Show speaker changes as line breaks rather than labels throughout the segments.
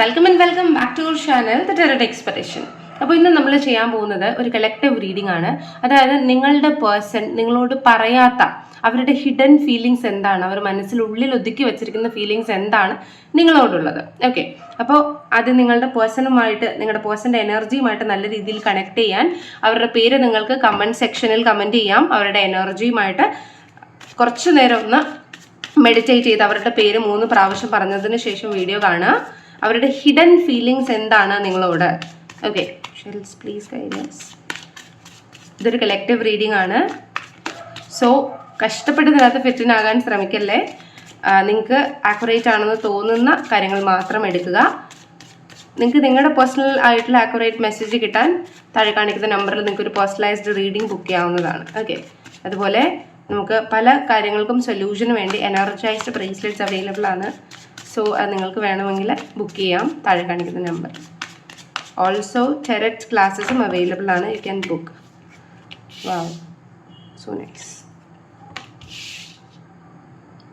Welcome and welcome back to our channel the tarot expression അപ്പോൾ ഇന്ന് നമ്മൾ ചെയ്യാൻ പോകുന്നത് ഒരു കളക്റ്റീവ് റീഡിംഗ് ആണ്. അതായത് നിങ്ങളുടെ പേഴ്സൺ നിങ്ങളോട് പറയാത്ത അവരുടെ ഹിഡൻ ഫീലിങ്സ് എന്താണ് അവർ മനസ്സിലുള്ളിൽ ഒതുക്കി വെച്ചിരിക്കുന്ന ഫീലിങ്സ് എന്താണ് നിങ്ങളോടുള്ളത്. ഓക്കെ അപ്പോൾ അത് നിങ്ങളുടെ പേഴ്സണുമായിട്ട് നിങ്ങളുടെ പേഴ്സന്റെ എനർജിയുമായിട്ട് നല്ല രീതിയിൽ കണക്ട് ചെയ്യാൻ അവരുടെ പേര് നിങ്ങൾക്ക് കമന്റ് സെക്ഷനിൽ കമന്റ് ചെയ്യാം. അവരുടെ എനർജിയുമായിട്ട് കുറച്ചു നേരം ഒന്ന് മെഡിറ്റേറ്റ് ചെയ്ത് അവരുടെ പേര് മൂന്ന് പ്രാവശ്യം പറഞ്ഞതിന് ശേഷം വീഡിയോ കാണുക. അവരുടെ ഹിഡൻ ഫീലിങ്സ് എന്താണ് നിങ്ങളോട്? ഓക്കെ ഇതൊരു കളക്റ്റീവ് റീഡിംഗ് ആണ്. സോ കഷ്ടപ്പെട്ട് ഇതിനകത്ത് ഫിറ്റിനാകാൻ ശ്രമിക്കല്ലേ നിങ്ങൾക്ക് ആക്യുറേറ്റ് ആണെന്ന് തോന്നുന്ന കാര്യങ്ങൾ മാത്രം എടുക്കുക. നിങ്ങൾക്ക് നിങ്ങളുടെ പേഴ്സണൽ ആയിട്ടുള്ള ആക്യുറേറ്റ് മെസ്സേജ് കിട്ടാൻ താഴെ കാണിക്കുന്ന നമ്പറിൽ നിങ്ങൾക്ക് ഒരു പേഴ്സണലൈസ്ഡ് റീഡിംഗ് ബുക്ക് ചെയ്യാവുന്നതാണ്. ഓക്കെ അതുപോലെ നമുക്ക് പല കാര്യങ്ങൾക്കും സൊല്യൂഷന് വേണ്ടി എനർജൈസ്ഡ് ബ്രേസ്ലെറ്റ്സ് അവൈലബിൾ ആണ്. സോ അത് നിങ്ങൾക്ക് വേണമെങ്കിൽ ബുക്ക് ചെയ്യാം. താഴെ കാണിക്കുന്ന നമ്പർ ഓൾസോ ടെററ്റ് ക്ലാസ്സസും അവൈലബിൾ ആണ്. You can book wow so nice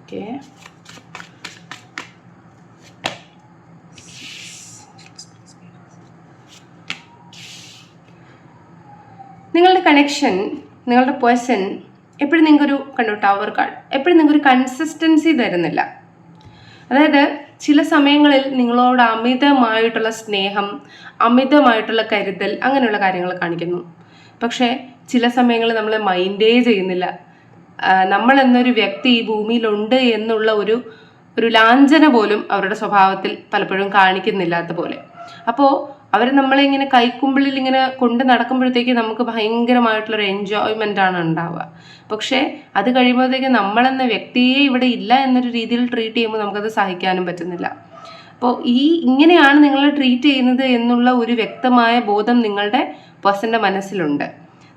okay നിങ്ങളുടെ കണക്ഷൻ നിങ്ങളുടെ പേഴ്സൺ എപ്പോഴും നിങ്ങൾക്കൊരു കണ്ടു ടവർ കാർഡ് എപ്പോഴും നിങ്ങൾക്കൊരു കൺസിസ്റ്റൻസി തരുന്നില്ല. അതായത് ചില സമയങ്ങളിൽ നിങ്ങളോട് അമിതമായിട്ടുള്ള സ്നേഹം അമിതമായിട്ടുള്ള കരുതൽ അങ്ങനെയുള്ള കാര്യങ്ങൾ കാണിക്കുന്നു. പക്ഷേ ചില സമയങ്ങളിൽ നമ്മൾ മൈൻഡേ ചെയ്യുന്നില്ല. നമ്മൾ എന്നൊരു വ്യക്തി ഈ ഭൂമിയിലുണ്ട് എന്നുള്ള ഒരു ഒരു ലാഞ്ചന പോലും അവരുടെ സ്വഭാവത്തിൽ പലപ്പോഴും കാണിക്കുന്നില്ലാത്ത പോലെ. അപ്പോൾ അവർ നമ്മളെ ഇങ്ങനെ കൈക്കുമ്പിളിൽ ഇങ്ങനെ കൊണ്ട് നടക്കുമ്പോഴത്തേക്ക് നമുക്ക് ഭയങ്കരമായിട്ടുള്ളൊരു എൻജോയ്മെന്റ് ആണ് ഉണ്ടാവുക. പക്ഷേ അത് കഴിയുമ്പോഴത്തേക്ക് നമ്മളെന്ന വ്യക്തിയെ ഇവിടെ ഇല്ല എന്നൊരു രീതിയിൽ ട്രീറ്റ് ചെയ്യുമ്പോൾ നമുക്കത് സഹിക്കാനും പറ്റുന്നില്ല. അപ്പോൾ ഈ ഇങ്ങനെയാണ് നിങ്ങളെ ട്രീറ്റ് ചെയ്യുന്നത് എന്നുള്ള ഒരു വ്യക്തമായ ബോധം നിങ്ങളുടെ പേഴ്സന്റെ മനസ്സിലുണ്ട്.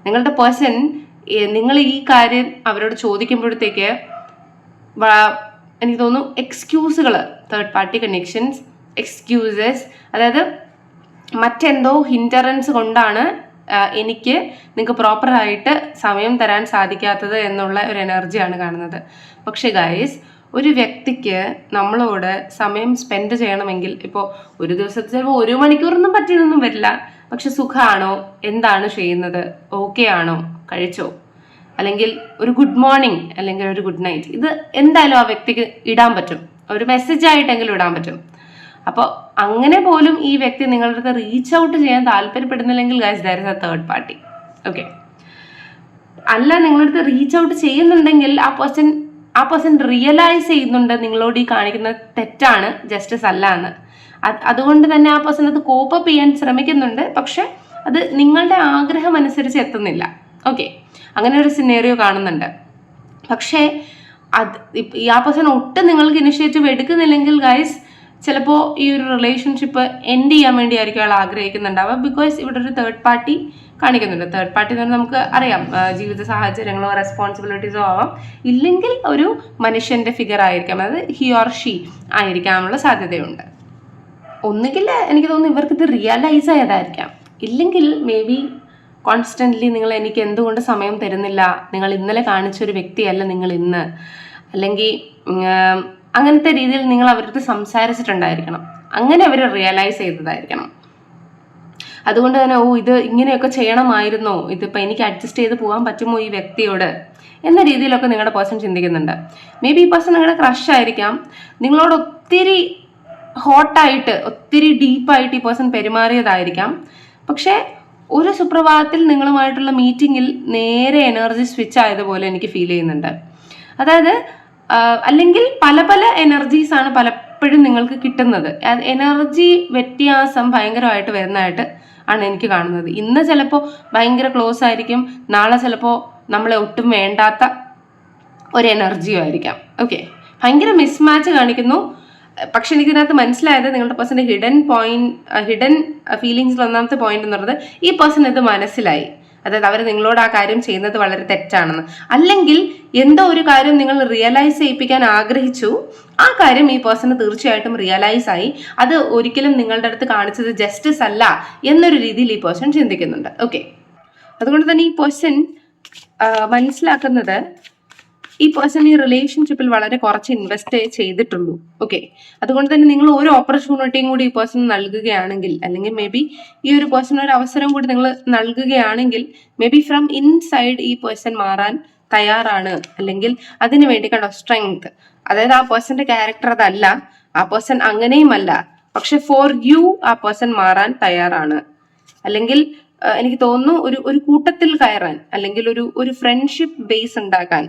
നിങ്ങളുടെ പേഴ്സൺ നിങ്ങൾ ഈ കാര്യം അവരോട് ചോദിക്കുമ്പോഴത്തേക്ക് എനിക്ക് തോന്നുന്നു എക്സ്ക്യൂസുകൾ തേർഡ് പാർട്ടി കണക്ഷൻസ് എക്സ്ക്യൂസസ് അതായത് മറ്റെന്തോ ഹിൻഡറൻസ് കൊണ്ടാണ് എനിക്ക് നിങ്ങൾക്ക് പ്രോപ്പറായിട്ട് സമയം തരാൻ സാധിക്കാത്തത് എന്നുള്ള ഒരു എനർജിയാണ് കാണുന്നത്. പക്ഷേ ഗൈസ് ഒരു വ്യക്തിക്ക് നമ്മളോട് സമയം സ്പെൻഡ് ചെയ്യണമെങ്കിൽ ഇപ്പോൾ ഒരു ദിവസത്തിൽ ചിലപ്പോൾ ഒരു മണിക്കൂറൊന്നും പറ്റിയതൊന്നും വരില്ല. പക്ഷെ സുഖമാണോ എന്താണ് ചെയ്യുന്നത്? ഓക്കെ ആണോ? കഴിച്ചോ? അല്ലെങ്കിൽ ഒരു ഗുഡ് മോർണിംഗ് അല്ലെങ്കിൽ ഒരു ഗുഡ് നൈറ്റ് ഇത് എന്തായാലും ആ വ്യക്തിക്ക് ഇടാൻ പറ്റും. ഒരു മെസ്സേജ് ആയിട്ടെങ്കിലും ഇടാൻ പറ്റും. അപ്പോൾ അങ്ങനെ പോലും ഈ വ്യക്തി നിങ്ങളുടെ അടുത്ത് റീച്ച് ഔട്ട് ചെയ്യാൻ താല്പര്യപ്പെടുന്നില്ലെങ്കിൽ guys there is a third party okay അല്ല നിങ്ങളുടെ അടുത്ത് റീച്ച് ഔട്ട് ചെയ്യുന്നുണ്ടെങ്കിൽ ആ പേഴ്സൺ ആ പേഴ്സൺ റിയലൈസ് ചെയ്യുന്നുണ്ട് നിങ്ങളോട് ഈ കാണിക്കുന്ന തെറ്റാണ് ജസ്റ്റിസ് അല്ല എന്ന്. അതുകൊണ്ട് തന്നെ ആ പേഴ്സൺ അത് കോപ്പപ്പ് ചെയ്യാൻ ശ്രമിക്കുന്നുണ്ട് പക്ഷെ അത് നിങ്ങളുടെ ആഗ്രഹം അനുസരിച്ച് എത്തുന്നില്ല. ഓക്കെ അങ്ങനെ ഒരു സിനേറിയോ കാണുന്നുണ്ട്. പക്ഷേ അത് ആ പേഴ്സൺ ഒട്ടും നിങ്ങൾക്ക് ഇനിഷ്യേറ്റീവ് എടുക്കുന്നില്ലെങ്കിൽ ഗൈസ് ചിലപ്പോൾ ഈ ഒരു റിലേഷൻഷിപ്പ് എൻഡ് ചെയ്യാൻ വേണ്ടി ആയിരിക്കും അയാൾ ആഗ്രഹിക്കുന്നുണ്ടാവുക. ബിക്കോസ് ഇവിടെ ഒരു തേർഡ് പാർട്ടി കാണിക്കുന്നുണ്ട്. തേർഡ് പാർട്ടി എന്ന് പറഞ്ഞാൽ നമുക്ക് അറിയാം. ജീവിത സാഹചര്യങ്ങളോ റെസ്പോൺസിബിലിറ്റീസോ ആവാം. ഇല്ലെങ്കിൽ ഒരു മനുഷ്യന്റെ ഫിഗർ ആയിരിക്കാം. അതായത് ഹി ഓർ ഷീ ആയിരിക്കാനുള്ള സാധ്യതയുണ്ട്. ഒന്നുകിൽ എനിക്ക് തോന്നുന്നു ഇവർക്ക് ഇത് റിയലൈസ് ആയതായിരിക്കാം. ഇല്ലെങ്കിൽ മേ ബി കോൺസ്റ്റന്റ്ലി നിങ്ങൾ എനിക്ക് എന്തുകൊണ്ട് സമയം തരുന്നില്ല? നിങ്ങൾ ഇന്നലെ കാണിച്ച ഒരു വ്യക്തിയല്ല നിങ്ങൾ ഇന്ന്. അല്ലെങ്കിൽ അങ്ങനത്തെ രീതിയിൽ നിങ്ങൾ അവരടുത്ത് സംസാരിച്ചിട്ടുണ്ടായിരിക്കണം. അങ്ങനെ അവർ റിയലൈസ് ചെയ്തതായിരിക്കണം. അതുകൊണ്ട് തന്നെ ഓ ഇത് ഇങ്ങനെയൊക്കെ ചെയ്യണമായിരുന്നോ. ഇതിപ്പോൾ എനിക്ക് അഡ്ജസ്റ്റ് ചെയ്ത് പോകാൻ പറ്റുമോ ഈ വ്യക്തിയോട്? എന്ന രീതിയിലൊക്കെ നിങ്ങളുടെ പേഴ്സൺ ചിന്തിക്കുന്നുണ്ട്. മേ ബി ഈ പേഴ്സൺ നിങ്ങളുടെ ക്രഷ് ആയിരിക്കാം. നിങ്ങളോട് ഒത്തിരി ഹോട്ടായിട്ട് ഒത്തിരി ഡീപ്പായിട്ട് ഈ പേഴ്സൺ പെരുമാറിയതായിരിക്കാം. പക്ഷേ ഒരു സുപ്രഭാതത്തിൽ നിങ്ങളുമായിട്ടുള്ള മീറ്റിങ്ങിൽ നേരെ എനർജി സ്വിച്ച് ആയതുപോലെ എനിക്ക് ഫീൽ ചെയ്യുന്നുണ്ട്. അതായത് അല്ലെങ്കിൽ പല പല എനർജീസ് ആണ് പലപ്പോഴും നിങ്ങൾക്ക് കിട്ടുന്നത്. എനർജി വ്യത്യാസം ഭയങ്കരമായിട്ട് വരുന്നതായിട്ട് ആണ് എനിക്ക് കാണുന്നത്. ഇന്ന് ചിലപ്പോൾ ഭയങ്കര ക്ലോസ് ആയിരിക്കും. നാളെ ചിലപ്പോൾ നമ്മളെ ഒട്ടും വേണ്ടാത്ത ഒരു എനർജിയും ആയിരിക്കാം. ഓക്കെ ഭയങ്കര മിസ്മാച്ച് കാണിക്കുന്നു. പക്ഷെ എനിക്കിതിനകത്ത് മനസ്സിലായത് നിങ്ങളുടെ പേഴ്സന്റെ ഹിഡൻ പോയിന്റ് ഹിഡൻ ഫീലിങ്സിൽ ഒന്നാമത്തെ പോയിന്റ് എന്ന് പറയുന്നത് ഈ പേഴ്സൺ ഇത് മനസ്സിലായി. അതായത് അവർ നിങ്ങളോട് ആ കാര്യം ചെയ്യുന്നത് വളരെ തെറ്റാണെന്ന്. അല്ലെങ്കിൽ എന്തോ ഒരു കാര്യം നിങ്ങൾ റിയലൈസ് ചെയ്യിപ്പിക്കാൻ ആഗ്രഹിച്ചു. ആ കാര്യം ഈ പേഴ്സണ് തീർച്ചയായിട്ടും റിയലൈസ് ആയി. അത് ഒരിക്കലും നിങ്ങളുടെ അടുത്ത് കാണിച്ചത് ജസ്റ്റിസ് അല്ല എന്നൊരു രീതിയിൽ ഈ പേഴ്സൺ ചിന്തിക്കുന്നുണ്ട്. ഓക്കെ അതുകൊണ്ട് തന്നെ ഈ പേഴ്സൺ മനസ്സിലാക്കുന്നത് ഈ പേഴ്സൺ ഈ റിലേഷൻഷിപ്പിൽ വളരെ കുറച്ച് ഇൻവെസ്റ്റ് ചെയ്തിട്ടുള്ളൂ. ഓക്കെ അതുകൊണ്ട് തന്നെ നിങ്ങൾ ഒരു ഓപ്പർച്യൂണിറ്റിയും കൂടി ഈ പേഴ്സൺ നൽകുകയാണെങ്കിൽ അല്ലെങ്കിൽ മേ ബി ഈ ഒരു പേഴ്സൺ ഒരു അവസരം കൂടി നിങ്ങൾ നൽകുകയാണെങ്കിൽ മേ ബി ഫ്രം ഇൻസൈഡ് ഈ പേഴ്സൺ മാറാൻ തയ്യാറാണ്. അല്ലെങ്കിൽ അതിന് വേണ്ടി കണ്ടോ സ്ട്രെങ്ത് അതായത് ആ പേഴ്സന്റെ ക്യാരക്ടർ അതല്ല ആ പേഴ്സൺ അങ്ങനെയുമല്ല. പക്ഷെ ഫോർ യു ആ പേഴ്സൺ മാറാൻ തയ്യാറാണ്. അല്ലെങ്കിൽ എനിക്ക് തോന്നുന്നു ഒരു ഒരു കൂട്ടത്തിൽ കയറാൻ അല്ലെങ്കിൽ ഒരു ഒരു ഫ്രണ്ട്ഷിപ്പ് ബേസ് ഉണ്ടാക്കാൻ.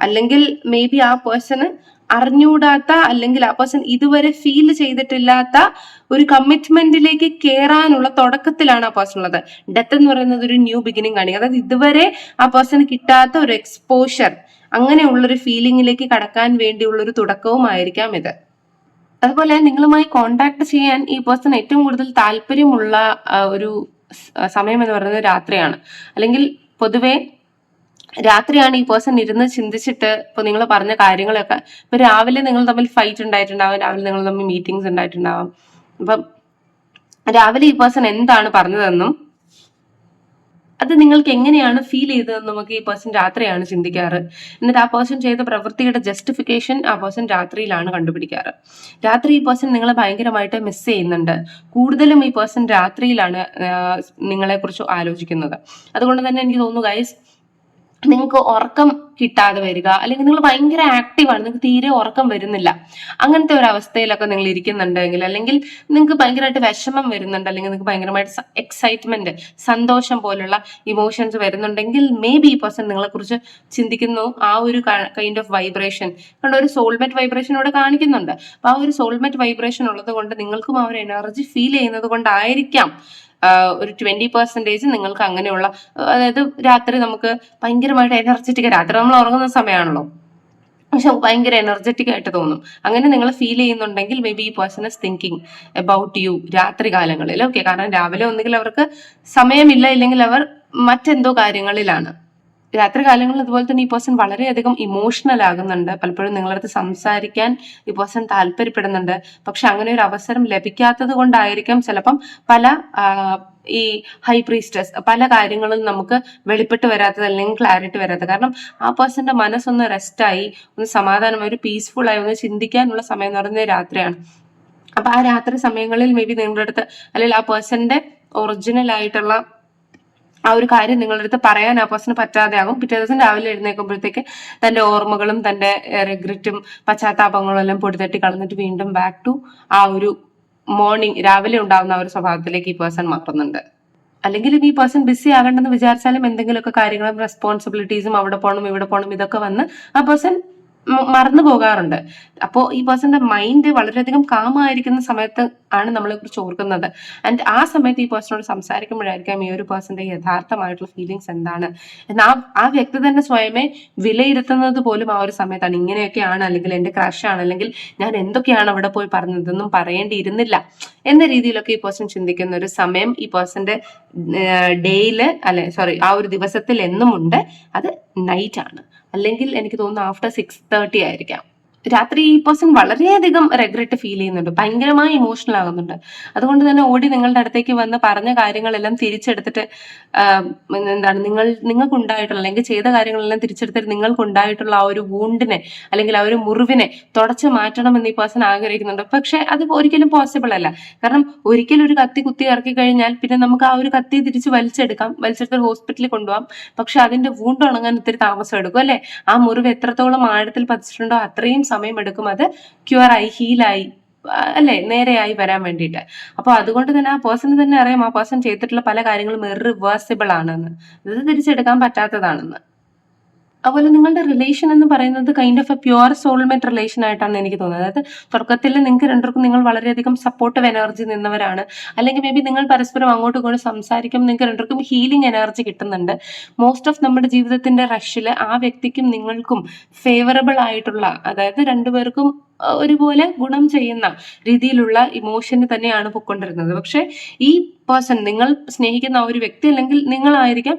അല്ലെങ്കിൽ മേ ബി ആ പേഴ്സണ് അറിഞ്ഞൂടാത്ത അല്ലെങ്കിൽ ആ പേഴ്സൺ ഇതുവരെ ഫീൽ ചെയ്തിട്ടില്ലാത്ത ഒരു കമ്മിറ്റ്മെന്റിലേക്ക് കയറാനുള്ള തുടക്കത്തിലാണ് ആ പേഴ്സൺ ഉള്ളത്. ഡെത്ത് എന്ന് പറയുന്നത് ഒരു ന്യൂ ബിഗിനിങ് ആണ്. അതായത് ഇതുവരെ ആ പേഴ്സൺ കിട്ടാത്ത ഒരു എക്സ്പോഷർ അങ്ങനെയുള്ളൊരു ഫീലിംഗിലേക്ക് കടക്കാൻ വേണ്ടിയുള്ള ഒരു തുടക്കവുമായിരിക്കാം ഇത്. അതുപോലെ നിങ്ങളുമായി കോണ്ടാക്ട് ചെയ്യാൻ ഈ പേഴ്സൺ ഏറ്റവും കൂടുതൽ താല്പര്യമുള്ള ഒരു സമയം എന്ന് പറയുന്നത് രാത്രിയാണ്. അല്ലെങ്കിൽ പൊതുവെ രാത്രിയാണ് ഈ പേഴ്സൺ ഇരുന്ന് ചിന്തിച്ചിട്ട് ഇപ്പൊ നിങ്ങൾ പറഞ്ഞ കാര്യങ്ങളൊക്കെ. ഇപ്പൊ രാവിലെ നിങ്ങൾ തമ്മിൽ ഫൈറ്റ് ഉണ്ടായിട്ടുണ്ടാവും രാവിലെ നിങ്ങൾ തമ്മിൽ മീറ്റിംഗ്സ് ഉണ്ടായിട്ടുണ്ടാവും. അപ്പം രാവിലെ ഈ പേഴ്സൺ എന്താണ് പറഞ്ഞതെന്നും അത് നിങ്ങൾക്ക് എങ്ങനെയാണ് ഫീൽ ചെയ്തതെന്ന് നമുക്ക് ഈ പേഴ്സൺ രാത്രിയാണ് ചിന്തിക്കാറ്. എന്നിട്ട് ആ പേഴ്സൺ ചെയ്ത പ്രവൃത്തിയുടെ ജസ്റ്റിഫിക്കേഷൻ ആ പേഴ്സൺ രാത്രിയിലാണ് കണ്ടുപിടിക്കാറ്. രാത്രി ഈ പേഴ്സൺ നിങ്ങളെ ഭയങ്കരമായിട്ട് മിസ് ചെയ്യുന്നുണ്ട്. കൂടുതലും ഈ പേഴ്സൺ രാത്രിയിലാണ് നിങ്ങളെ കുറിച്ച് ആലോചിക്കുന്നത്. അതുകൊണ്ട് തന്നെ എനിക്ക് തോന്നുന്നു ഗൈസ് നിങ്ങൾക്ക് ഉറക്കം കിട്ടാതെ വരിക അല്ലെങ്കിൽ നിങ്ങൾ ഭയങ്കര ആക്റ്റീവാണ് നിങ്ങൾക്ക് തീരെ ഉറക്കം വരുന്നില്ല. അങ്ങനത്തെ ഒരു അവസ്ഥയിലൊക്കെ നിങ്ങൾ ഇരിക്കുന്നുണ്ടെങ്കിൽ അല്ലെങ്കിൽ നിങ്ങൾക്ക് ഭയങ്കരമായിട്ട് വിഷമം വരുന്നുണ്ട് അല്ലെങ്കിൽ നിങ്ങൾക്ക് ഭയങ്കരമായിട്ട് എക്സൈറ്റ്മെന്റ് സന്തോഷം പോലുള്ള ഇമോഷൻസ് വരുന്നുണ്ടെങ്കിൽ മേ ബി ഈ പേഴ്സൺ നിങ്ങളെ കുറിച്ച് ചിന്തിക്കുന്നു. ആ ഒരു കൈൻഡ് ഓഫ് വൈബ്രേഷൻ കണ്ട ഒരു സോൾമെറ്റ് വൈബ്രേഷൻ ഇവിടെ കാണിക്കുന്നുണ്ട്. അപ്പൊ ആ ഒരു സോൾമെറ്റ് വൈബ്രേഷൻ ഉള്ളത് കൊണ്ട് നിങ്ങൾക്കും ആ ഒരു എനർജി ഫീൽ ചെയ്യുന്നത് കൊണ്ടായിരിക്കാം. ഒരു ട്വന്റി പെർസെന്റേജ് നിങ്ങൾക്ക് അങ്ങനെയുള്ള അതായത് രാത്രി നമുക്ക് ഭയങ്കരമായിട്ട് എനർജറ്റിക് രാത്രി നമ്മൾ ഉറങ്ങുന്ന സമയമാണല്ലോ. പക്ഷെ ഭയങ്കര എനർജറ്റിക് ആയിട്ട് തോന്നും. അങ്ങനെ നിങ്ങൾ ഫീൽ ചെയ്യുന്നുണ്ടെങ്കിൽ മേ ബി ഈ person is thinking about you രാത്രി കാലങ്ങളിൽ. ഓക്കെ കാരണം രാവിലെ ഒന്നുകിൽ അവർക്ക് സമയമില്ല ഇല്ലെങ്കിൽ അവർ മറ്റെന്തോ കാര്യങ്ങളിലാണ്. രാത്രി കാലങ്ങളിൽ അതുപോലെ തന്നെ ഈ പേഴ്സൺ വളരെയധികം ഇമോഷണൽ ആകുന്നുണ്ട്. പലപ്പോഴും നിങ്ങളടുത്ത് സംസാരിക്കാൻ ഈ പേഴ്സൺ താല്പര്യപ്പെടുന്നുണ്ട്. പക്ഷെ അങ്ങനെ ഒരു അവസരം ലഭിക്കാത്തത് കൊണ്ടായിരിക്കാം ചിലപ്പം പല ഈ ഹൈ പ്രീസ്റ്റസ് പല കാര്യങ്ങളും നമുക്ക് വെളിപ്പെട്ട് വരാത്തത് അല്ലെങ്കിൽ ക്ലാരിറ്റി വരാത്തത്. കാരണം ആ പേഴ്സന്റെ മനസ്സൊന്ന് റെസ്റ്റായി ഒന്ന് സമാധാനമായി ഒരു പീസ്ഫുൾ ആയി ഒന്ന് ചിന്തിക്കാനുള്ള സമയം എന്ന് പറയുന്നത് രാത്രിയാണ്. അപ്പൊ ആ രാത്രി സമയങ്ങളിൽ മേ ബി നിങ്ങളുടെ അടുത്ത് അല്ലെങ്കിൽ ആ പേഴ്സന്റെ ഒറിജിനൽ ആയിട്ടുള്ള ആ ഒരു കാര്യം നിങ്ങളുടെ അടുത്ത് പറയാൻ ആ പേഴ്സണ് പറ്റാതെ ആകും. പിറ്റേ ദിവസം രാവിലെ എഴുന്നേൽക്കുമ്പോഴത്തേക്ക് തന്റെ ഓർമ്മകളും തന്റെ റിഗ്രറ്റും പശ്ചാത്താപങ്ങളും എല്ലാം പൊടിതട്ടി കളഞ്ഞിട്ട് വീണ്ടും ബാക്ക് ടു ആ ഒരു മോർണിംഗ് രാവിലെ ഉണ്ടാകുന്ന ആ ഒരു സ്വഭാവത്തിലേക്ക് ഈ പേഴ്സൺ മാറുന്നുണ്ട്. അല്ലെങ്കിൽ ഈ പേഴ്സൺ ബിസി ആകണ്ടെന്ന് വിചാരിച്ചാലും എന്തെങ്കിലുമൊക്കെ കാര്യങ്ങളും റെസ്പോൺസിബിലിറ്റീസും അവിടെ പോകണം ഇവിടെ പോകണം ഇതൊക്കെ വന്ന് ആ പേഴ്സൺ മറന്നു പോകാറുണ്ട്. അപ്പോൾ ഈ പേഴ്സന്റെ മൈൻഡ് വളരെയധികം കാമായിരിക്കുന്ന സമയത്ത് ആണ് നമ്മളെ കുറിച്ച് ഓർക്കുന്നത്. ആൻഡ് ആ സമയത്ത് ഈ പേഴ്സണോട് സംസാരിക്കുമ്പോഴായിരിക്കാം ഈ ഒരു പേഴ്സന്റെ യഥാർത്ഥമായിട്ടുള്ള ഫീലിങ്സ് എന്താണ്. എന്ന് ആ ആ വ്യക്തി തന്നെ സ്വയമേ വിലയിരുത്തുന്നത് പോലും ആ ഒരു സമയത്താണ്. ഇങ്ങനെയൊക്കെയാണ് അല്ലെങ്കിൽ എന്റെ ക്രഷ് ആണ് അല്ലെങ്കിൽ ഞാൻ എന്തൊക്കെയാണ് അവിടെ പോയി പറഞ്ഞതെന്നും പറയേണ്ടിയിരുന്നില്ല. എന്ന രീതിയിലൊക്കെ ഈ പേഴ്സൺ ചിന്തിക്കുന്ന ഒരു സമയം ഈ പേഴ്സന്റെ ഡേയിൽ അല്ലെ സോറി ആ ഒരു ദിവസത്തിൽ എന്നുമുണ്ട്. അത് നൈറ്റ് ആണ്. അല്ലെങ്കിൽ എനിക്ക് തോന്നുന്നു ആഫ്റ്റർ സിക്സ് തേർട്ടി ആയിരിക്കാം. രാത്രി ഈ പേഴ്സൺ വളരെയധികം റെഗ്രറ്റ് ഫീൽ ചെയ്യുന്നുണ്ട്. ഭയങ്കരമായി ഇമോഷണൽ ആകുന്നുണ്ട്. അതുകൊണ്ട് തന്നെ ഓടി നിങ്ങളുടെ അടുത്തേക്ക് വന്ന് പറഞ്ഞ കാര്യങ്ങളെല്ലാം തിരിച്ചെടുത്തിട്ട് എന്താണ് നിങ്ങൾ നിങ്ങൾക്ക് ഉണ്ടായിട്ടുള്ള അല്ലെങ്കിൽ ചെയ്ത കാര്യങ്ങളെല്ലാം തിരിച്ചെടുത്തിട്ട് നിങ്ങൾക്ക് ഉണ്ടായിട്ടുള്ള ആ ഒരു വൂണ്ടിനെ അല്ലെങ്കിൽ ആ ഒരു മുറിവിനെ തുടച്ചു മാറ്റണം എന്ന് ഈ പേഴ്സൺ ആഗ്രഹിക്കുന്നുണ്ട്. പക്ഷെ അത് ഒരിക്കലും പോസിബിൾ അല്ല. കാരണം ഒരിക്കലും ഒരു കത്തി കുത്തി ഇറക്കി കഴിഞ്ഞാൽ പിന്നെ നമുക്ക് ആ ഒരു കത്തി തിരിച്ച് വലിച്ചെടുക്കാം. വലിച്ചെടുത്ത് ഹോസ്പിറ്റലിൽ കൊണ്ടുപോകാം പക്ഷെ അതിന്റെ വൂണ്ട് ഉണങ്ങാൻ ഒത്തിരി താമസം എടുക്കും അല്ലെ? ആ മുറിവ് എത്രത്തോളം ആഴത്തിൽ പതിച്ചിട്ടുണ്ടോ അത്രയും സമയം എടുക്കും അത് ക്യൂറായി ഹീലായി അല്ലേ നേരെയായി വരാൻ വേണ്ടിയിട്ട്. അപ്പോൾ അതുകൊണ്ട് തന്നെ ആ പേഴ്സണ് തന്നെ അറിയാം ആ പേഴ്സൺ ചെയ്തിട്ടുള്ള പല കാര്യങ്ങളും ഇറിവേഴ്സിബിൾ ആണെന്ന്. ഇത് തിരിച്ചെടുക്കാൻ പറ്റാത്തതാണെന്ന്. അതുപോലെ നിങ്ങളുടെ റിലേഷൻ എന്ന് പറയുന്നത് kind of a pure soulmate relation ആയിട്ടാണ് എനിക്ക് തോന്നുന്നത്. അതായത് തുടക്കത്തിൽ നിങ്ങൾക്ക് രണ്ടുപേർക്കും നിങ്ങൾ വളരെയധികം സപ്പോർട്ടീവ് എനർജി നിന്നവരാണ്. അല്ലെങ്കിൽ മേ ബി നിങ്ങൾ പരസ്പരം അങ്ങോട്ടും ഇങ്ങോട്ടും സംസാരിക്കുമ്പോൾ നിങ്ങൾക്ക് രണ്ടുപേർക്കും ഹീലിംഗ് എനർജി കിട്ടുന്നുണ്ട്. മോസ്റ്റ് ഓഫ് നമ്മുടെ ജീവിതത്തിന്റെ റഷിൽ ആ വ്യക്തിക്കും നിങ്ങൾക്കും ഫേവറബിൾ ആയിട്ടുള്ള അതായത് രണ്ടുപേർക്കും ഒരുപോലെ ഗുണം ചെയ്യുന്ന രീതിയിലുള്ള ഇമോഷന് തന്നെയാണ് പൊക്കൊണ്ടിരുന്നത്. പക്ഷെ ഈ പേഴ്സൺ നിങ്ങൾ സ്നേഹിക്കുന്ന ആ ഒരു വ്യക്തി അല്ലെങ്കിൽ നിങ്ങളായിരിക്കാം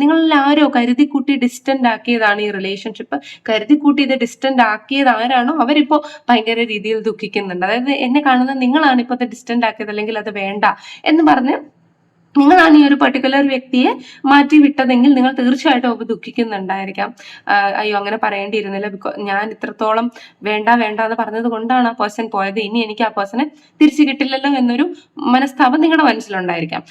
നിങ്ങളിൽ ആരോ കരുതി കൂട്ടി ഡിസ്റ്റന്റ് ആക്കിയതാണ് ഈ റിലേഷൻഷിപ്പ് കരുതി കൂട്ടി ഇത് ഡിസ്റ്റന്റ് ആക്കിയത് ആരാണോ അവരിപ്പോ ഭയങ്കര രീതിയിൽ ദുഃഖിക്കുന്നുണ്ട്. അതായത് എന്നെ കാണുന്ന നിങ്ങളാണ് ഇപ്പൊ അത് ആക്കിയത് അല്ലെങ്കിൽ അത് വേണ്ട എന്ന് പറഞ്ഞ് നിങ്ങളാണ് ഈ ഒരു പർട്ടിക്കുലർ വ്യക്തിയെ മാറ്റി വിട്ടതെങ്കിൽ നിങ്ങൾ തീർച്ചയായിട്ടും അവ ദുഃഖിക്കുന്നുണ്ടായിരിക്കാം. അയ്യോ അങ്ങനെ പറയേണ്ടിയിരുന്നില്ല. ബിക്കോ ഞാൻ ഇത്രത്തോളം വേണ്ട വേണ്ട എന്ന് പറഞ്ഞത് കൊണ്ടാണ് ആ പേഴ്സൺ പോയത്. ഇനി എനിക്ക് ആ പേഴ്സണെ തിരിച്ചു കിട്ടില്ലല്ലോ എന്നൊരു മനസ്താപം നിങ്ങളുടെ മനസ്സിലുണ്ടായിരിക്കാം.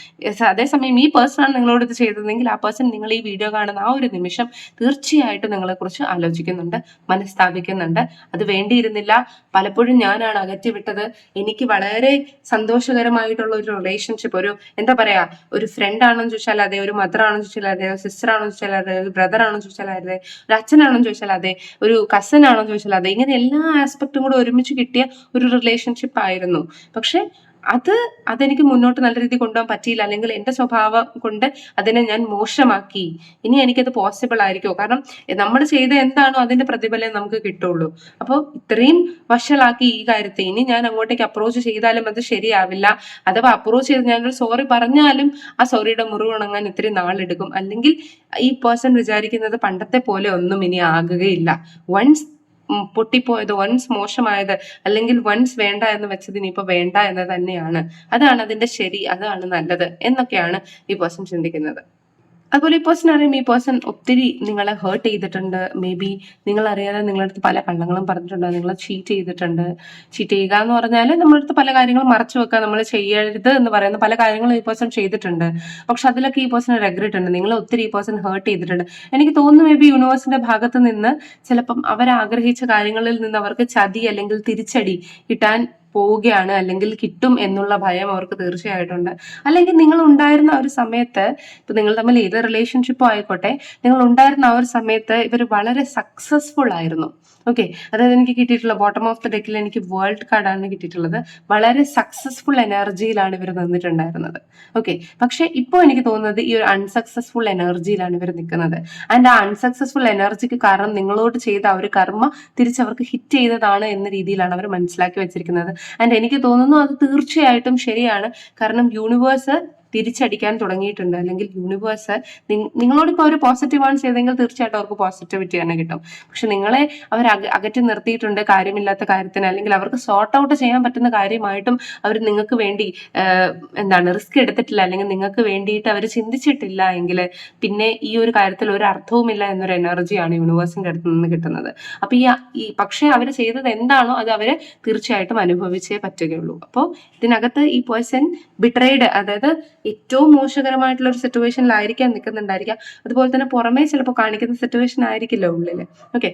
അതേസമയം ഈ പേഴ്സൺ ആണ് നിങ്ങളോട് ഇത് ചെയ്തതെങ്കിൽ ആ പേഴ്സൺ നിങ്ങൾ ഈ വീഡിയോ കാണുന്ന ആ ഒരു നിമിഷം തീർച്ചയായിട്ടും നിങ്ങളെക്കുറിച്ച് ആലോചിക്കുന്നുണ്ട് മനസ്താപിക്കുന്നുണ്ട്. അത് വേണ്ടിയിരുന്നില്ല. പലപ്പോഴും ഞാനാണ് അകറ്റി വിട്ടത് എനിക്ക് വളരെ സന്തോഷകരമായിട്ടുള്ള ഒരു റിലേഷൻഷിപ്പ് ഒരു എന്താ പറയാ ഒരു ഫ്രണ്ട് ആണെന്ന് ചോദിച്ചാൽ അതെ ഒരു മദർ ആണെന്ന് ചോദിച്ചാൽ അതെ ഒരു സിസ്റ്റർ ആണെന്ന് ചോദിച്ചാൽ അതെ ഒരു ബ്രദർ ആണെന്ന് ചോദിച്ചാൽ അതെ ഒരു അച്ഛനാണെന്ന് ചോദിച്ചാൽ അതെ ഒരു കസൻ ആണെന്ന് ചോദിച്ചാൽ അതെ. ഇങ്ങനെ എല്ലാ ആസ്പെക്റ്റും കൂടെ ഒരുമിച്ച് കിട്ടിയ ഒരു റിലേഷൻഷിപ്പ് ആയിരുന്നു. പക്ഷെ അത് അതെനിക്ക് മുന്നോട്ട് നല്ല രീതിയിൽ കൊണ്ടുപോകാൻ പറ്റിയില്ല. അല്ലെങ്കിൽ എന്റെ സ്വഭാവം കൊണ്ട് അതിനെ ഞാൻ മോശമാക്കി. ഇനി എനിക്കത് പോസിബിൾ ആയിരിക്കുമോ? കാരണം നമ്മൾ ചെയ്ത എന്താണോ അതിന്റെ പ്രതിഫലം നമുക്ക് കിട്ടുള്ളൂ. അപ്പോൾ ഇത്രയും വഷളാക്കി ഈ കാര്യത്തെ ഇനി ഞാൻ അങ്ങോട്ടേക്ക് അപ്രോച്ച് ചെയ്താലും അത് ശരിയാവില്ല. അഥവാ അപ്രോച്ച് ചെയ്ത് ഞാൻ സോറി പറഞ്ഞാലും ആ സോറിയുടെ മുറിവ് ഉണങ്ങാൻ ഇത്രയും നാളെടുക്കും. അല്ലെങ്കിൽ ഈ പേഴ്സൺ വിചാരിക്കുന്നത് പണ്ടത്തെ പോലെ ഒന്നും ഇനി ആകുകയില്ല. വൺസ് പൊട്ടിപ്പോയത് വൺസ് മോശമായത് അല്ലെങ്കിൽ വൺസ് വേണ്ട എന്ന് വെച്ചത് ഇനിയിപ്പോ വേണ്ട എന്ന് തന്നെയാണ്. അതാണ് അതിന്റെ ശരി അതാണ് നല്ലത് എന്നൊക്കെയാണ് ഈ പേഴ്സൺ ചിന്തിക്കുന്നത്. അതുപോലെ ഈ പേഴ്സൺ അറിയാം ഈ പേഴ്സൺ ഒത്തിരി നിങ്ങളെ ഹേർട്ട് ചെയ്തിട്ടുണ്ട്. മേ ബി നിങ്ങൾ അറിയാതെ നിങ്ങളുടെ അടുത്ത് പല കള്ളങ്ങളും പറഞ്ഞിട്ടുണ്ട് നിങ്ങളെ ചീറ്റ് ചെയ്തിട്ടുണ്ട്. ചീറ്റ് ചെയ്യുക എന്ന് പറഞ്ഞാൽ നമ്മുടെ അടുത്ത് പല കാര്യങ്ങളും മറച്ചു വെക്കുക നമ്മൾ ചെയ്യരുത് എന്ന് പറയുന്ന പല കാര്യങ്ങളും ഈ പേഴ്സൺ ചെയ്തിട്ടുണ്ട്. പക്ഷെ അതിലൊക്കെ ഈ പേഴ്സൺ റെഗ്രറ്റ് ഉണ്ട്. നിങ്ങൾ ഒത്തിരി ഈ പേഴ്സൺ ഹേർട്ട് ചെയ്തിട്ടുണ്ട്. എനിക്ക് തോന്നുന്നു മേ ബി യൂണിവേഴ്സിന്റെ ഭാഗത്ത് നിന്ന് ചിലപ്പം അവർ ആഗ്രഹിച്ച കാര്യങ്ങളിൽ നിന്ന് അവർക്ക് ചതി അല്ലെങ്കിൽ തിരിച്ചടി കിട്ടാൻ പോവുകയാണ് അല്ലെങ്കിൽ കിട്ടും എന്നുള്ള ഭയം അവർക്ക് തീർച്ചയായിട്ടുണ്ട്. അല്ലെങ്കിൽ നിങ്ങൾ ഉണ്ടായിരുന്ന ഒരു സമയത്ത് ഇപ്പൊ നിങ്ങൾ തമ്മിൽ ഏത് റിലേഷൻഷിപ്പോ ആയിക്കോട്ടെ നിങ്ങൾ ഉണ്ടായിരുന്ന ആ ഒരു സമയത്ത് ഇവർ വളരെ സക്സസ്ഫുൾ ആയിരുന്നു. ഓക്കെ അതായത് എനിക്ക് കിട്ടിയിട്ടുള്ള ബോട്ടം ഓഫ് ദ ഡെക്കിൽ എനിക്ക് വേൾഡ് കാർഡാണ് കിട്ടിയിട്ടുള്ളത്. വളരെ സക്സസ്ഫുൾ എനർജിയിലാണ് ഇവർ നിന്നിട്ടുണ്ടായിരുന്നത്. ഓക്കെ പക്ഷെ ഇപ്പോൾ എനിക്ക് തോന്നുന്നത് ഈ ഒരു അൺസക്സസ്ഫുൾ എനർജിയിലാണ് ഇവർ നിൽക്കുന്നത്. ആൻഡ് ആ അൺസക്സസ്ഫുൾ എനർജിക്ക് കാരണം നിങ്ങളോട് ചെയ്ത ആ ഒരു കർമ്മ തിരിച്ചവർക്ക് ഹിറ്റ് ചെയ്തതാണ് എന്ന രീതിയിലാണ് അവർ മനസ്സിലാക്കി വെച്ചിരിക്കുന്നത്. ആൻഡ് എനിക്ക് തോന്നുന്നു അത് തീർച്ചയായിട്ടും ശരിയാണ്. കാരണം യൂണിവേഴ്സ് തിരിച്ചടിക്കാൻ തുടങ്ങിയിട്ടുണ്ട്. അല്ലെങ്കിൽ യൂണിവേഴ്സ് നിങ്ങളോട് ഇപ്പോൾ ഒരു പോസിറ്റീവ് ആണ് ചെയ്തെങ്കിൽ തീർച്ചയായിട്ടും അവർക്ക് പോസിറ്റിവിറ്റി തന്നെ കിട്ടും. പക്ഷെ നിങ്ങളെ അവർ അകറ്റി നിർത്തിയിട്ടുണ്ട് കാര്യമില്ലാത്ത കാര്യത്തിന് അല്ലെങ്കിൽ അവർക്ക് സോർട്ട് ഔട്ട് ചെയ്യാൻ പറ്റുന്ന കാര്യമായിട്ടും അവർ നിങ്ങൾക്ക് വേണ്ടി എന്താണ് റിസ്ക് എടുത്തിട്ടില്ല അല്ലെങ്കിൽ നിങ്ങൾക്ക് വേണ്ടിയിട്ട് അവർ ചിന്തിച്ചിട്ടില്ല എങ്കിൽ പിന്നെ ഈ ഒരു കാര്യത്തിൽ ഒരു അർത്ഥവുമില്ല എന്നൊരു എനർജിയാണ് യൂണിവേഴ്സിന്റെ അടുത്ത് നിന്ന് കിട്ടുന്നത്. അപ്പൊ ഈ ഈ പക്ഷേ അവർ ചെയ്തത് എന്താണോ അത് അവർ തീർച്ചയായിട്ടും അനുഭവിച്ചേ പറ്റുകയുള്ളൂ. അപ്പോൾ ഇതിനകത്ത് ഈ പേഴ്സൺ ബിട്രൈഡ് അതായത് ഏറ്റവും മോശകരമായിട്ടുള്ള ഒരു സിറ്റുവേഷനിലായിരിക്കാം നിൽക്കുന്നുണ്ടായിരിക്കാം. അതുപോലെ തന്നെ പുറമേ ചിലപ്പോൾ കാണിക്കുന്ന സിറ്റുവേഷൻ ആയിരിക്കില്ല ഉള്ളിൽ. ഓക്കെ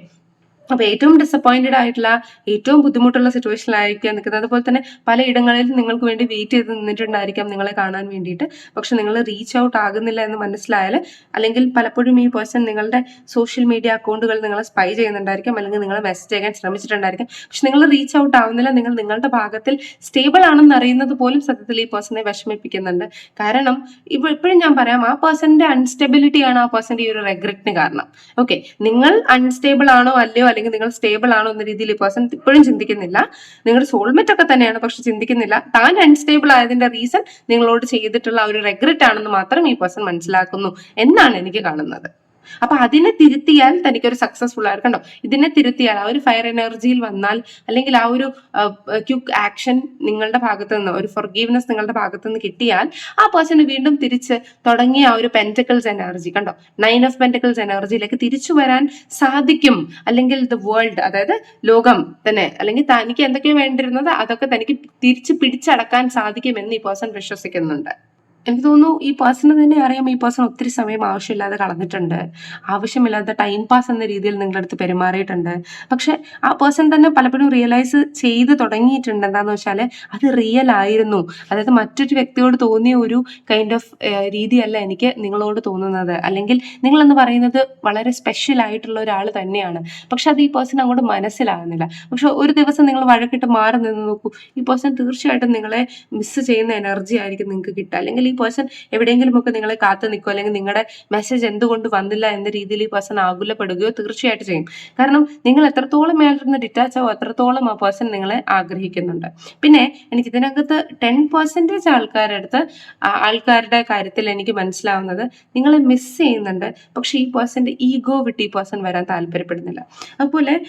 അപ്പൊ ഏറ്റവും ഡിസപ്പോയിന്റഡ് ആയിട്ടുള്ള ഏറ്റവും ബുദ്ധിമുട്ടുള്ള സിറ്റുവേഷനിലായിരിക്കാം നിൽക്കുന്നത് അതുപോലെ തന്നെ പലയിടങ്ങളിൽ നിങ്ങൾക്ക് വേണ്ടി വെയിറ്റ് ചെയ്ത് നിന്നിട്ടുണ്ടായിരിക്കാം നിങ്ങളെ കാണാൻ വേണ്ടിയിട്ട്. പക്ഷെ നിങ്ങൾ റീച്ച് ഔട്ട് ആകുന്നില്ല എന്ന് മനസ്സിലായാൽ അല്ലെങ്കിൽ പലപ്പോഴും ഈ പേഴ്സൺ നിങ്ങളുടെ സോഷ്യൽ മീഡിയ അക്കൗണ്ടുകൾ നിങ്ങളെ സ്പൈ ചെയ്യുന്നുണ്ടായിരിക്കാം അല്ലെങ്കിൽ നിങ്ങളെ മെസ്സേജ് ചെയ്യാൻ ശ്രമിച്ചിട്ടുണ്ടായിരിക്കാം. പക്ഷെ നിങ്ങൾ റീച്ച് ഔട്ട് ആവുന്നില്ല നിങ്ങൾ നിങ്ങളുടെ ഭാഗത്തിൽ സ്റ്റേബിൾ ആണെന്ന് അറിയുന്നത് പോലും സത്യത്തിൽ ഈ പേഴ്സണെ വിഷമിപ്പിക്കുന്നുണ്ട്. കാരണം ഇപ്പോൾ ഇപ്പോഴും ഞാൻ പറയാം ആ പേഴ്സന്റെ അൺസ്റ്റെബിലിറ്റി ആണ് ആ പേഴ്സന്റെ ഈ ഒരു റെഗ്രറ്റിന് കാരണം. ഓക്കെ നിങ്ങൾ അൺസ്റ്റേബിൾ ആണോ അല്ലയോ അല്ലെങ്കിൽ നിങ്ങൾ സ്റ്റേബിൾ ആണോ എന്ന രീതിയിൽ ഈ പേഴ്സൺ ഇപ്പോഴും ചിന്തിക്കുന്നില്ല. നിങ്ങളുടെ സോൾമേറ്റ് ഒക്കെ തന്നെയാണ് പക്ഷെ ചിന്തിക്കുന്നില്ല. താൻ അൺസ്റ്റേബിൾ ആയതിന്റെ റീസൺ നിങ്ങളോട് ചെയ്തിട്ടുള്ള ഒരു റെഗ്രറ്റ് ആണെന്ന് മാത്രം ഈ പേഴ്സൺ മനസ്സിലാക്കുന്നു എന്നാണ് എനിക്ക് കാണുന്നത്. അപ്പൊ അതിനെ തിരുത്തിയാൽ തനിക്കൊരു സക്സസ്ഫുൾ ആയിരിക്കണ്ടോ ഇതിനെ തിരുത്തിയാൽ ആ ഒരു ഫയർ എനർജിയിൽ വന്നാൽ അല്ലെങ്കിൽ ആ ഒരു ക്യുക്ക് ആക്ഷൻ നിങ്ങളുടെ ഭാഗത്ത് നിന്ന് ഒരു ഫൊർഗീവ്നെസ് നിങ്ങളുടെ ഭാഗത്ത് നിന്ന് കിട്ടിയാൽ ആ പേഴ്സണ് വീണ്ടും തിരിച്ച് തുടങ്ങിയ ആ ഒരു പെന്റക്കിൾസ് എനർജി കണ്ടോ? നയൻ ഓഫ് പെന്റക്കിൾസ് എനർജിയിലേക്ക് തിരിച്ചു വരാൻ സാധിക്കും. അല്ലെങ്കിൽ ദ വേൾഡ് അതായത് ലോകം തന്നെ അല്ലെങ്കിൽ തനിക്ക് എന്തൊക്കെയോ വേണ്ടിയിരുന്നത് അതൊക്കെ തനിക്ക് തിരിച്ച് പിടിച്ചടക്കാൻ സാധിക്കും എന്ന് ഈ പേഴ്സൺ വിശ്വസിക്കുന്നുണ്ട്. എനിക്ക് തോന്നുന്നു ഈ പേഴ്സണ് തന്നെ അറിയാം. ഈ പേഴ്സൺ ഒത്തിരി സമയം ആവശ്യമില്ലാതെ കളഞ്ഞിട്ടുണ്ട് ആവശ്യമില്ലാത്ത ടൈം പാസ് എന്ന രീതിയിൽ നിങ്ങളുടെ അടുത്ത് പെരുമാറിയിട്ടുണ്ട്. പക്ഷെ ആ പേഴ്സൺ തന്നെ പലപ്പോഴും റിയലൈസ് ചെയ്ത് തുടങ്ങിയിട്ടുണ്ട്. എന്താന്ന് വെച്ചാൽ അത് റിയൽ ആയിരുന്നു. അതായത് മറ്റൊരു വ്യക്തിയോട് തോന്നിയ ഒരു കൈൻഡ് ഓഫ് രീതിയല്ല എനിക്ക് നിങ്ങളോട് തോന്നുന്നത്. അല്ലെങ്കിൽ നിങ്ങളെന്ന് പറയുന്നത് വളരെ സ്പെഷ്യൽ ആയിട്ടുള്ള ഒരാൾ തന്നെയാണ്. പക്ഷെ അത് ഈ പേഴ്സൺ അങ്ങോട്ട് മനസ്സിലാകുന്നില്ല. പക്ഷെ ഒരു ദിവസം നിങ്ങൾ വഴക്കിട്ട് മാറി നിന്ന് നോക്കൂ. ഈ പേഴ്സൺ തീർച്ചയായിട്ടും നിങ്ങളെ മിസ് ചെയ്യുന്ന എനർജി ആയിരിക്കും നിങ്ങൾക്ക് കിട്ടുക. അല്ലെങ്കിൽ ഈ പേഴ്സൺ എവിടെയെങ്കിലും ഒക്കെ നിങ്ങളെ കാത്തു നിൽക്കുക അല്ലെങ്കിൽ നിങ്ങളുടെ മെസ്സേജ് എന്തുകൊണ്ട് വന്നില്ല എന്ന രീതിയിൽ ഈ പേഴ്സൺ ആകുലപ്പെടുകയോ തീർച്ചയായിട്ടും ചെയ്യും. കാരണം നിങ്ങൾ എത്രത്തോളം മേലിരുന്ന് ഡിറ്റാച്ച് ആവും അത്രത്തോളം ആ പേഴ്സൺ നിങ്ങളെ ആഗ്രഹിക്കുന്നുണ്ട്. പിന്നെ എനിക്ക് ഇതിനകത്ത് ടെൻ പെർസെന്റേജ് ആൾക്കാരുടെ അടുത്ത് ആ- ആൾക്കാരുടെ കാര്യത്തിൽ എനിക്ക് മനസ്സിലാവുന്നത് നിങ്ങളെ മിസ് ചെയ്യുന്നുണ്ട്. പക്ഷേ ഈ പേഴ്സന്റെ ഈഗോ വിട്ട് ഈ പേഴ്സൺ വരാൻ താല്പര്യപ്പെടുന്നില്ല. അതുപോലെ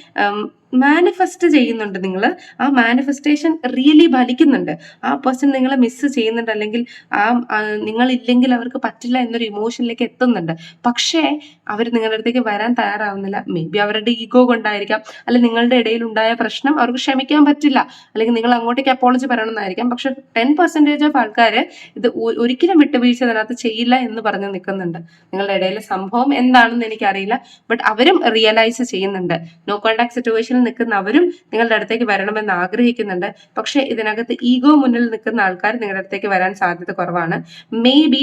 മാനിഫെസ്റ്റ് ചെയ്യുന്നുണ്ട് നിങ്ങൾ ആ മാനിഫെസ്റ്റേഷൻ റിയലി ഫലിക്കുന്നുണ്ട്. ആ പേഴ്സൺ നിങ്ങളെ മിസ് ചെയ്യുന്നുണ്ട് അല്ലെങ്കിൽ ആ നിങ്ങളില്ലെങ്കിൽ അവർക്ക് പറ്റില്ല എന്നൊരു ഇമോഷനിലേക്ക് എത്തുന്നുണ്ട്. പക്ഷേ അവർ നിങ്ങളുടെ അടുത്തേക്ക് വരാൻ തയ്യാറാവുന്നില്ല. മേ ബി അവരുടെ ഈഗോ കൊണ്ടായിരിക്കാം. അല്ലെങ്കിൽ നിങ്ങളുടെ ഇടയിൽ ഉണ്ടായ പ്രശ്നം അവർക്ക് ക്ഷമിക്കാൻ പറ്റില്ല. അല്ലെങ്കിൽ നിങ്ങൾ അങ്ങോട്ടേക്ക് അപ്പോളജി പറയണമെന്നായിരിക്കാം. പക്ഷെ ടെൻ പെർസെന്റേജ് ഓഫ് ആൾക്കാർ ഇത് ഒരിക്കലും വിട്ടുവീഴ്ച അതിനകത്ത് ചെയ്യില്ല എന്ന് പറഞ്ഞ് നിൽക്കുന്നുണ്ട്. നിങ്ങളുടെ ഇടയിലെ സംഭവം എന്താണെന്ന് എനിക്കറിയില്ല. ബട്ട് അവരും റിയലൈസ് ചെയ്യുന്നുണ്ട്. നോ കോൺടാക്ട് സിറ്റുവേഷനിൽ നിൽക്കുന്ന അവരും നിങ്ങളുടെ അടുത്തേക്ക് വരണമെന്ന് ആഗ്രഹിക്കുന്നുണ്ട്. പക്ഷെ ഇതിനകത്ത് ഈഗോ മുന്നിൽ നിൽക്കുന്ന ആൾക്കാർ നിങ്ങളുടെ അടുത്തേക്ക് വരാൻ സാധ്യത കുറവാണ്. മേ ബി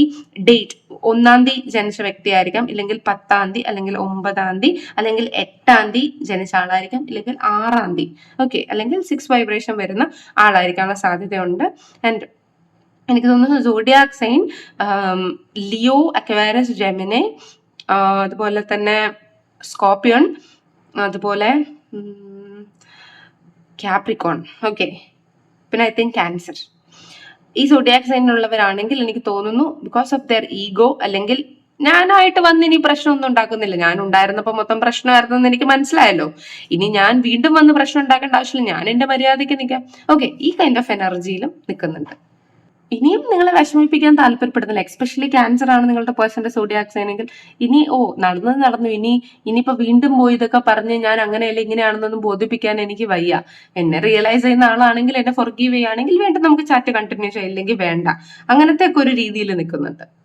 ഡേറ്റ് ഒന്നാം തീയതി ജനിച്ച വ്യക്തിയായിരിക്കാം. ഇല്ലെങ്കിൽ പത്താം തീയതി അല്ലെങ്കിൽ ഒമ്പതാം തീയതി അല്ലെങ്കിൽ എട്ടാം തീയതി ജനിച്ച ആളായിരിക്കാം ഇല്ലെങ്കിൽ ആറാം തീയതി. ഓക്കെ അല്ലെങ്കിൽ സിക്സ് വൈബ്രേഷൻ വരുന്ന ആളായിരിക്കാനുള്ള സാധ്യതയുണ്ട്. ആൻഡ് എനിക്ക് തോന്നുന്നു zodiac sign Leo Aquarius Gemini അതുപോലെ തന്നെ സ്കോപ്പിയോൺ അതുപോലെ ക്യാപ്രിക്കോൺ ഓക്കെ പിന്നെ ഐ തിങ്ക് ക്യാൻസർ ഈ സോഡിയാക് സൈനിലുള്ളവരാണെങ്കിൽ എനിക്ക് തോന്നുന്നു ബിക്കോസ് ഓഫ് ദെയർ ഈഗോ അല്ലെങ്കിൽ ഞാനായിട്ട് വന്ന് ഇനി പ്രശ്നമൊന്നും ഉണ്ടാക്കുന്നില്ല. ഞാൻ ഉണ്ടായിരുന്നപ്പോൾ മൊത്തം പ്രശ്നമായിരുന്നു എന്ന് എനിക്ക് മനസ്സിലായല്ലോ. ഇനി ഞാൻ വീണ്ടും വന്ന് പ്രശ്നം ഉണ്ടാക്കേണ്ട ആവശ്യമില്ല. ഞാൻ എന്റെ മര്യാദയ്ക്ക് നിൽക്കാം. ഓക്കെ ഈ കൈൻഡ് ഓഫ് എനർജിയിലും നിൽക്കുന്നുണ്ട്. ഇനിയും നിങ്ങളെ വിഷമിപ്പിക്കാൻ താല്പര്യപ്പെടുന്നില്ല. എക്സ്പെഷ്യലി ക്യാൻസർ ആണ് നിങ്ങളുടെ പേഴ്സന്റെ സോഡിയാക്സൈനെങ്കിൽ ഇനി ഓ നടന്നത് നടന്നു. ഇനി ഇനിയിപ്പോ വീണ്ടും പോയി ഇതൊക്കെ പറഞ്ഞ് ഞാൻ അങ്ങനെയല്ല ഇങ്ങനെയാണെന്നൊന്നും ബോധിപ്പിക്കാൻ എനിക്ക് വയ്യ. എന്നെ റിയലൈസ് ചെയ്യുന്ന ആളാണെങ്കിൽ എന്നെ ഫൊർഗീവ് ചെയ്യുകയാണെങ്കിൽ വേണ്ട നമുക്ക് ചാറ്റ് കണ്ടിന്യൂ ചെയ്യാം. ഇല്ലെങ്കിൽ വേണ്ട. അങ്ങനത്തെ ഒക്കെ ഒരു രീതിയിൽ നിൽക്കുന്നുണ്ട്.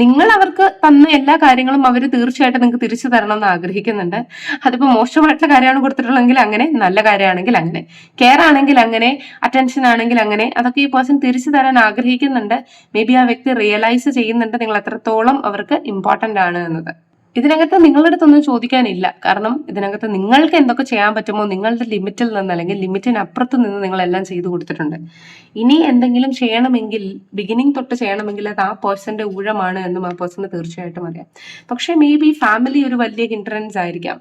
നിങ്ങൾ അവർക്ക് തന്ന എല്ലാ കാര്യങ്ങളും അവർ തീർച്ചയായിട്ടും നിങ്ങൾക്ക് തിരിച്ചു തരണം എന്ന് ആഗ്രഹിക്കുന്നുണ്ട്. അതിപ്പോൾ മോശമായിട്ടുള്ള കാര്യമാണ് കൊടുത്തിട്ടുള്ളതെങ്കിൽ അങ്ങനെ നല്ല കാര്യമാണെങ്കിൽ അങ്ങനെ. കെയർ ആണെങ്കിൽ അങ്ങനെ അറ്റൻഷൻ ആണെങ്കിൽ അങ്ങനെ അതൊക്കെ ഈ പേഴ്സൺ തിരിച്ചു തരാൻ ആഗ്രഹിക്കുന്നുണ്ട്. മേ ബി ആ വ്യക്തി റിയലൈസ് ചെയ്യുന്നുണ്ട് നിങ്ങൾ അത്രത്തോളം അവർക്ക് ഇമ്പോർട്ടന്റ് ആണ് എന്നത്. ഇതിനകത്ത് നിങ്ങളുടെ അടുത്തൊന്നും ചോദിക്കാനില്ല. കാരണം ഇതിനകത്ത് നിങ്ങൾക്ക് എന്തൊക്കെ ചെയ്യാൻ പറ്റുമോ നിങ്ങളുടെ ലിമിറ്റിൽ നിന്ന് അല്ലെങ്കിൽ ലിമിറ്റിനപ്പുറത്ത് നിന്ന് നിങ്ങളെല്ലാം ചെയ്തു കൊടുത്തിട്ടുണ്ട്. ഇനി എന്തെങ്കിലും ചെയ്യണമെങ്കിൽ ബിഗിനിങ് തൊട്ട് ചെയ്യണമെങ്കിൽ അത് ആ പേഴ്സന്റെ ഊഴമാണ് എന്നും ആ പേഴ്സണ് തീർച്ചയായിട്ടും അറിയാം. പക്ഷേ മേ ബി ഫാമിലി ഒരു വലിയ ഹിൻഡ്രൻസ് ആയിരിക്കാം.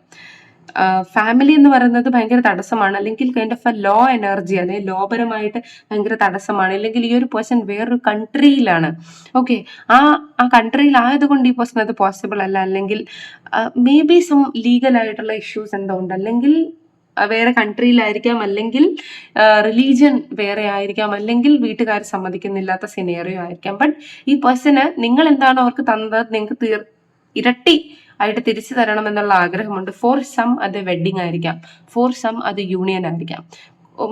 ഫാമിലി എന്ന് പറയുന്നത് ഭയങ്കര തടസ്സമാണ്. അല്ലെങ്കിൽ kind of a low energy അല്ലെങ്കിൽ ലോപരമായിട്ട് ഭയങ്കര തടസ്സമാണ്. അല്ലെങ്കിൽ ഈ ഒരു പേഴ്സൺ വേറൊരു കൺട്രിയിലാണ് ഓക്കെ ആ ആ കൺട്രിയിൽ ആയതുകൊണ്ട് ഈ പേഴ്സൺ അത് പോസിബിൾ അല്ല. അല്ലെങ്കിൽ മേ ബി സം ലീഗൽ ആയിട്ടുള്ള ഇഷ്യൂസ് എന്തോ ഉണ്ട്. അല്ലെങ്കിൽ വേറെ കൺട്രിയിലായിരിക്കാം അല്ലെങ്കിൽ റിലീജിയൻ വേറെ ആയിരിക്കാം. അല്ലെങ്കിൽ വീട്ടുകാർ സമ്മതിക്കുന്നില്ലാത്ത സിനേറിയോ ആയിരിക്കാം. ബട്ട് ഈ പേഴ്സണ് നിങ്ങൾ എന്താണോ അവർക്ക് തന്നത്? നിങ്ങൾക്ക് തീർ ഇരട്ടി ആയിട്ട് തിരിച്ചു തരണം എന്നുള്ള ആഗ്രഹമുണ്ട്. ഫോർ സം അത് വെഡിങ് ആയിരിക്കാം. ഫോർ സം അത് യൂണിയൻ ആയിരിക്കാം.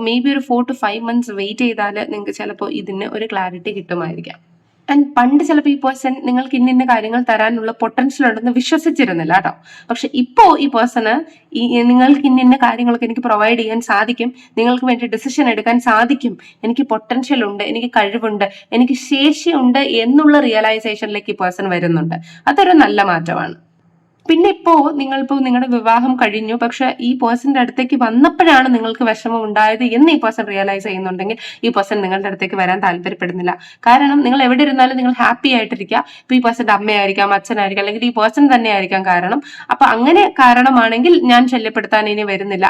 മേ ബി ഒരു four to five months wait ചെയ്താൽ നിങ്ങൾക്ക് ചിലപ്പോൾ ഇതിന് ഒരു ക്ലാരിറ്റി കിട്ടുമായിരിക്കാം. ആൻഡ് പണ്ട് ചിലപ്പോൾ ഈ പേഴ്സൺ നിങ്ങൾക്ക് ഇന്ന ഇന്ന കാര്യങ്ങൾ തരാനുള്ള പൊട്ടൻഷ്യൽ ഉണ്ടെന്ന് വിശ്വസിച്ചിരുന്നില്ല കേട്ടോ. പക്ഷെ ഇപ്പോൾ ഈ പേഴ്സണ് ഈ നിങ്ങൾക്ക് ഇന്ന ഇന്ന കാര്യങ്ങളൊക്കെ എനിക്ക് പ്രൊവൈഡ് ചെയ്യാൻ സാധിക്കും. നിങ്ങൾക്ക് വേണ്ടി ഡിസിഷൻ എടുക്കാൻ സാധിക്കും. എനിക്ക് പൊട്ടൻഷ്യൽ ഉണ്ട് എനിക്ക് കഴിവുണ്ട് എനിക്ക് ശേഷിയുണ്ട് എന്നുള്ള റിയലൈസേഷനിലേക്ക് ഈ പേഴ്സൺ വരുന്നുണ്ട്. അതൊരു നല്ല മാറ്റമാണ്. പിന്നെ ഇപ്പോ നിങ്ങൾ ഇപ്പോ നിങ്ങളുടെ വിവാഹം കഴിഞ്ഞു. പക്ഷെ ഈ പേഴ്സന്റെ അടുത്തേക്ക് വന്നപ്പോഴാണ് നിങ്ങൾക്ക് വിഷമം ഉണ്ടായത് എന്ന് ഈ പേഴ്സൺ റിയലൈസ് ചെയ്യുന്നുണ്ടെങ്കിൽ ഈ പേഴ്സൺ നിങ്ങളുടെ അടുത്തേക്ക് വരാൻ താല്പര്യപ്പെടുന്നില്ല. കാരണം നിങ്ങൾ എവിടെ ഇരുന്നാലും നിങ്ങൾ ഹാപ്പി ആയിട്ടിരിക്കുക. ഇപ്പൊ ഈ പേഴ്സന്റെ അമ്മയായിരിക്കാം അച്ഛനായിരിക്കാം അല്ലെങ്കിൽ ഈ പേഴ്സൺ തന്നെ ആയിരിക്കാം കാരണം. അപ്പൊ അങ്ങനെ കാരണമാണെങ്കിൽ ഞാൻ ശല്യപ്പെടുത്താൻ ഇനി വരുന്നില്ല.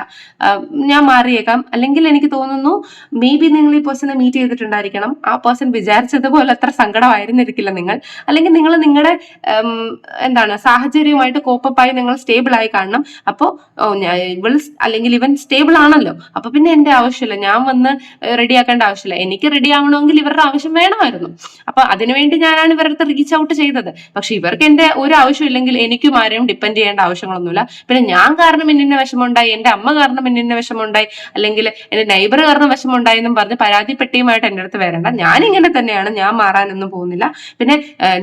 ഞാൻ മാറിയേക്കാം. അല്ലെങ്കിൽ എനിക്ക് തോന്നുന്നു മേ ബി നിങ്ങൾ ഈ പേഴ്സണെ മീറ്റ് ചെയ്തിട്ടുണ്ടായിരിക്കണം. ആ പേഴ്സൺ വിചാരിച്ചതുപോലെ അത്ര സങ്കടമായിരുന്നിരിക്കില്ല നിങ്ങൾ. അല്ലെങ്കിൽ നിങ്ങൾ നിങ്ങളുടെ എന്താണ് സാഹചര്യവുമായിട്ട് കോപ്പപ്പായി നിങ്ങൾ സ്റ്റേബിൾ ആയി കാണണം. അപ്പോൾ ഇവൾ അല്ലെങ്കിൽ ഇവൻ സ്റ്റേബിൾ ആണല്ലോ. അപ്പൊ പിന്നെ എന്റെ ആവശ്യമില്ല. ഞാൻ വന്ന് റെഡി ആക്കേണ്ട ആവശ്യമില്ല. എനിക്ക് റെഡി ആവണമെങ്കിൽ ഇവരുടെ ആവശ്യം വേണമായിരുന്നു. അപ്പൊ അതിനുവേണ്ടി ഞാനാണ് ഇവരുടെ റീച്ച് ഔട്ട് ചെയ്തത്. പക്ഷെ ഇവർക്ക് എന്റെ ഒരു ആവശ്യമില്ലെങ്കിൽ എനിക്കും ആരെയും ഡിപ്പെൻഡ് ചെയ്യേണ്ട ആവശ്യങ്ങളൊന്നുമില്ല. പിന്നെ ഞാൻ കാരണം എന്നിന്ന വിഷമമുണ്ടായി എന്റെ അമ്മ കാരണം എന്നിന്ന വിഷമമുണ്ടായി അല്ലെങ്കിൽ എന്റെ നൈബർ കാരണം വിഷമമുണ്ടായി എന്നും പറഞ്ഞ് പരാതിപ്പെട്ടിയുമായിട്ട് എന്റെ അടുത്ത് വരണ്ട. ഞാൻ ഇങ്ങനെ തന്നെയാണ്. ഞാൻ മാറാനൊന്നും പോകുന്നില്ല. പിന്നെ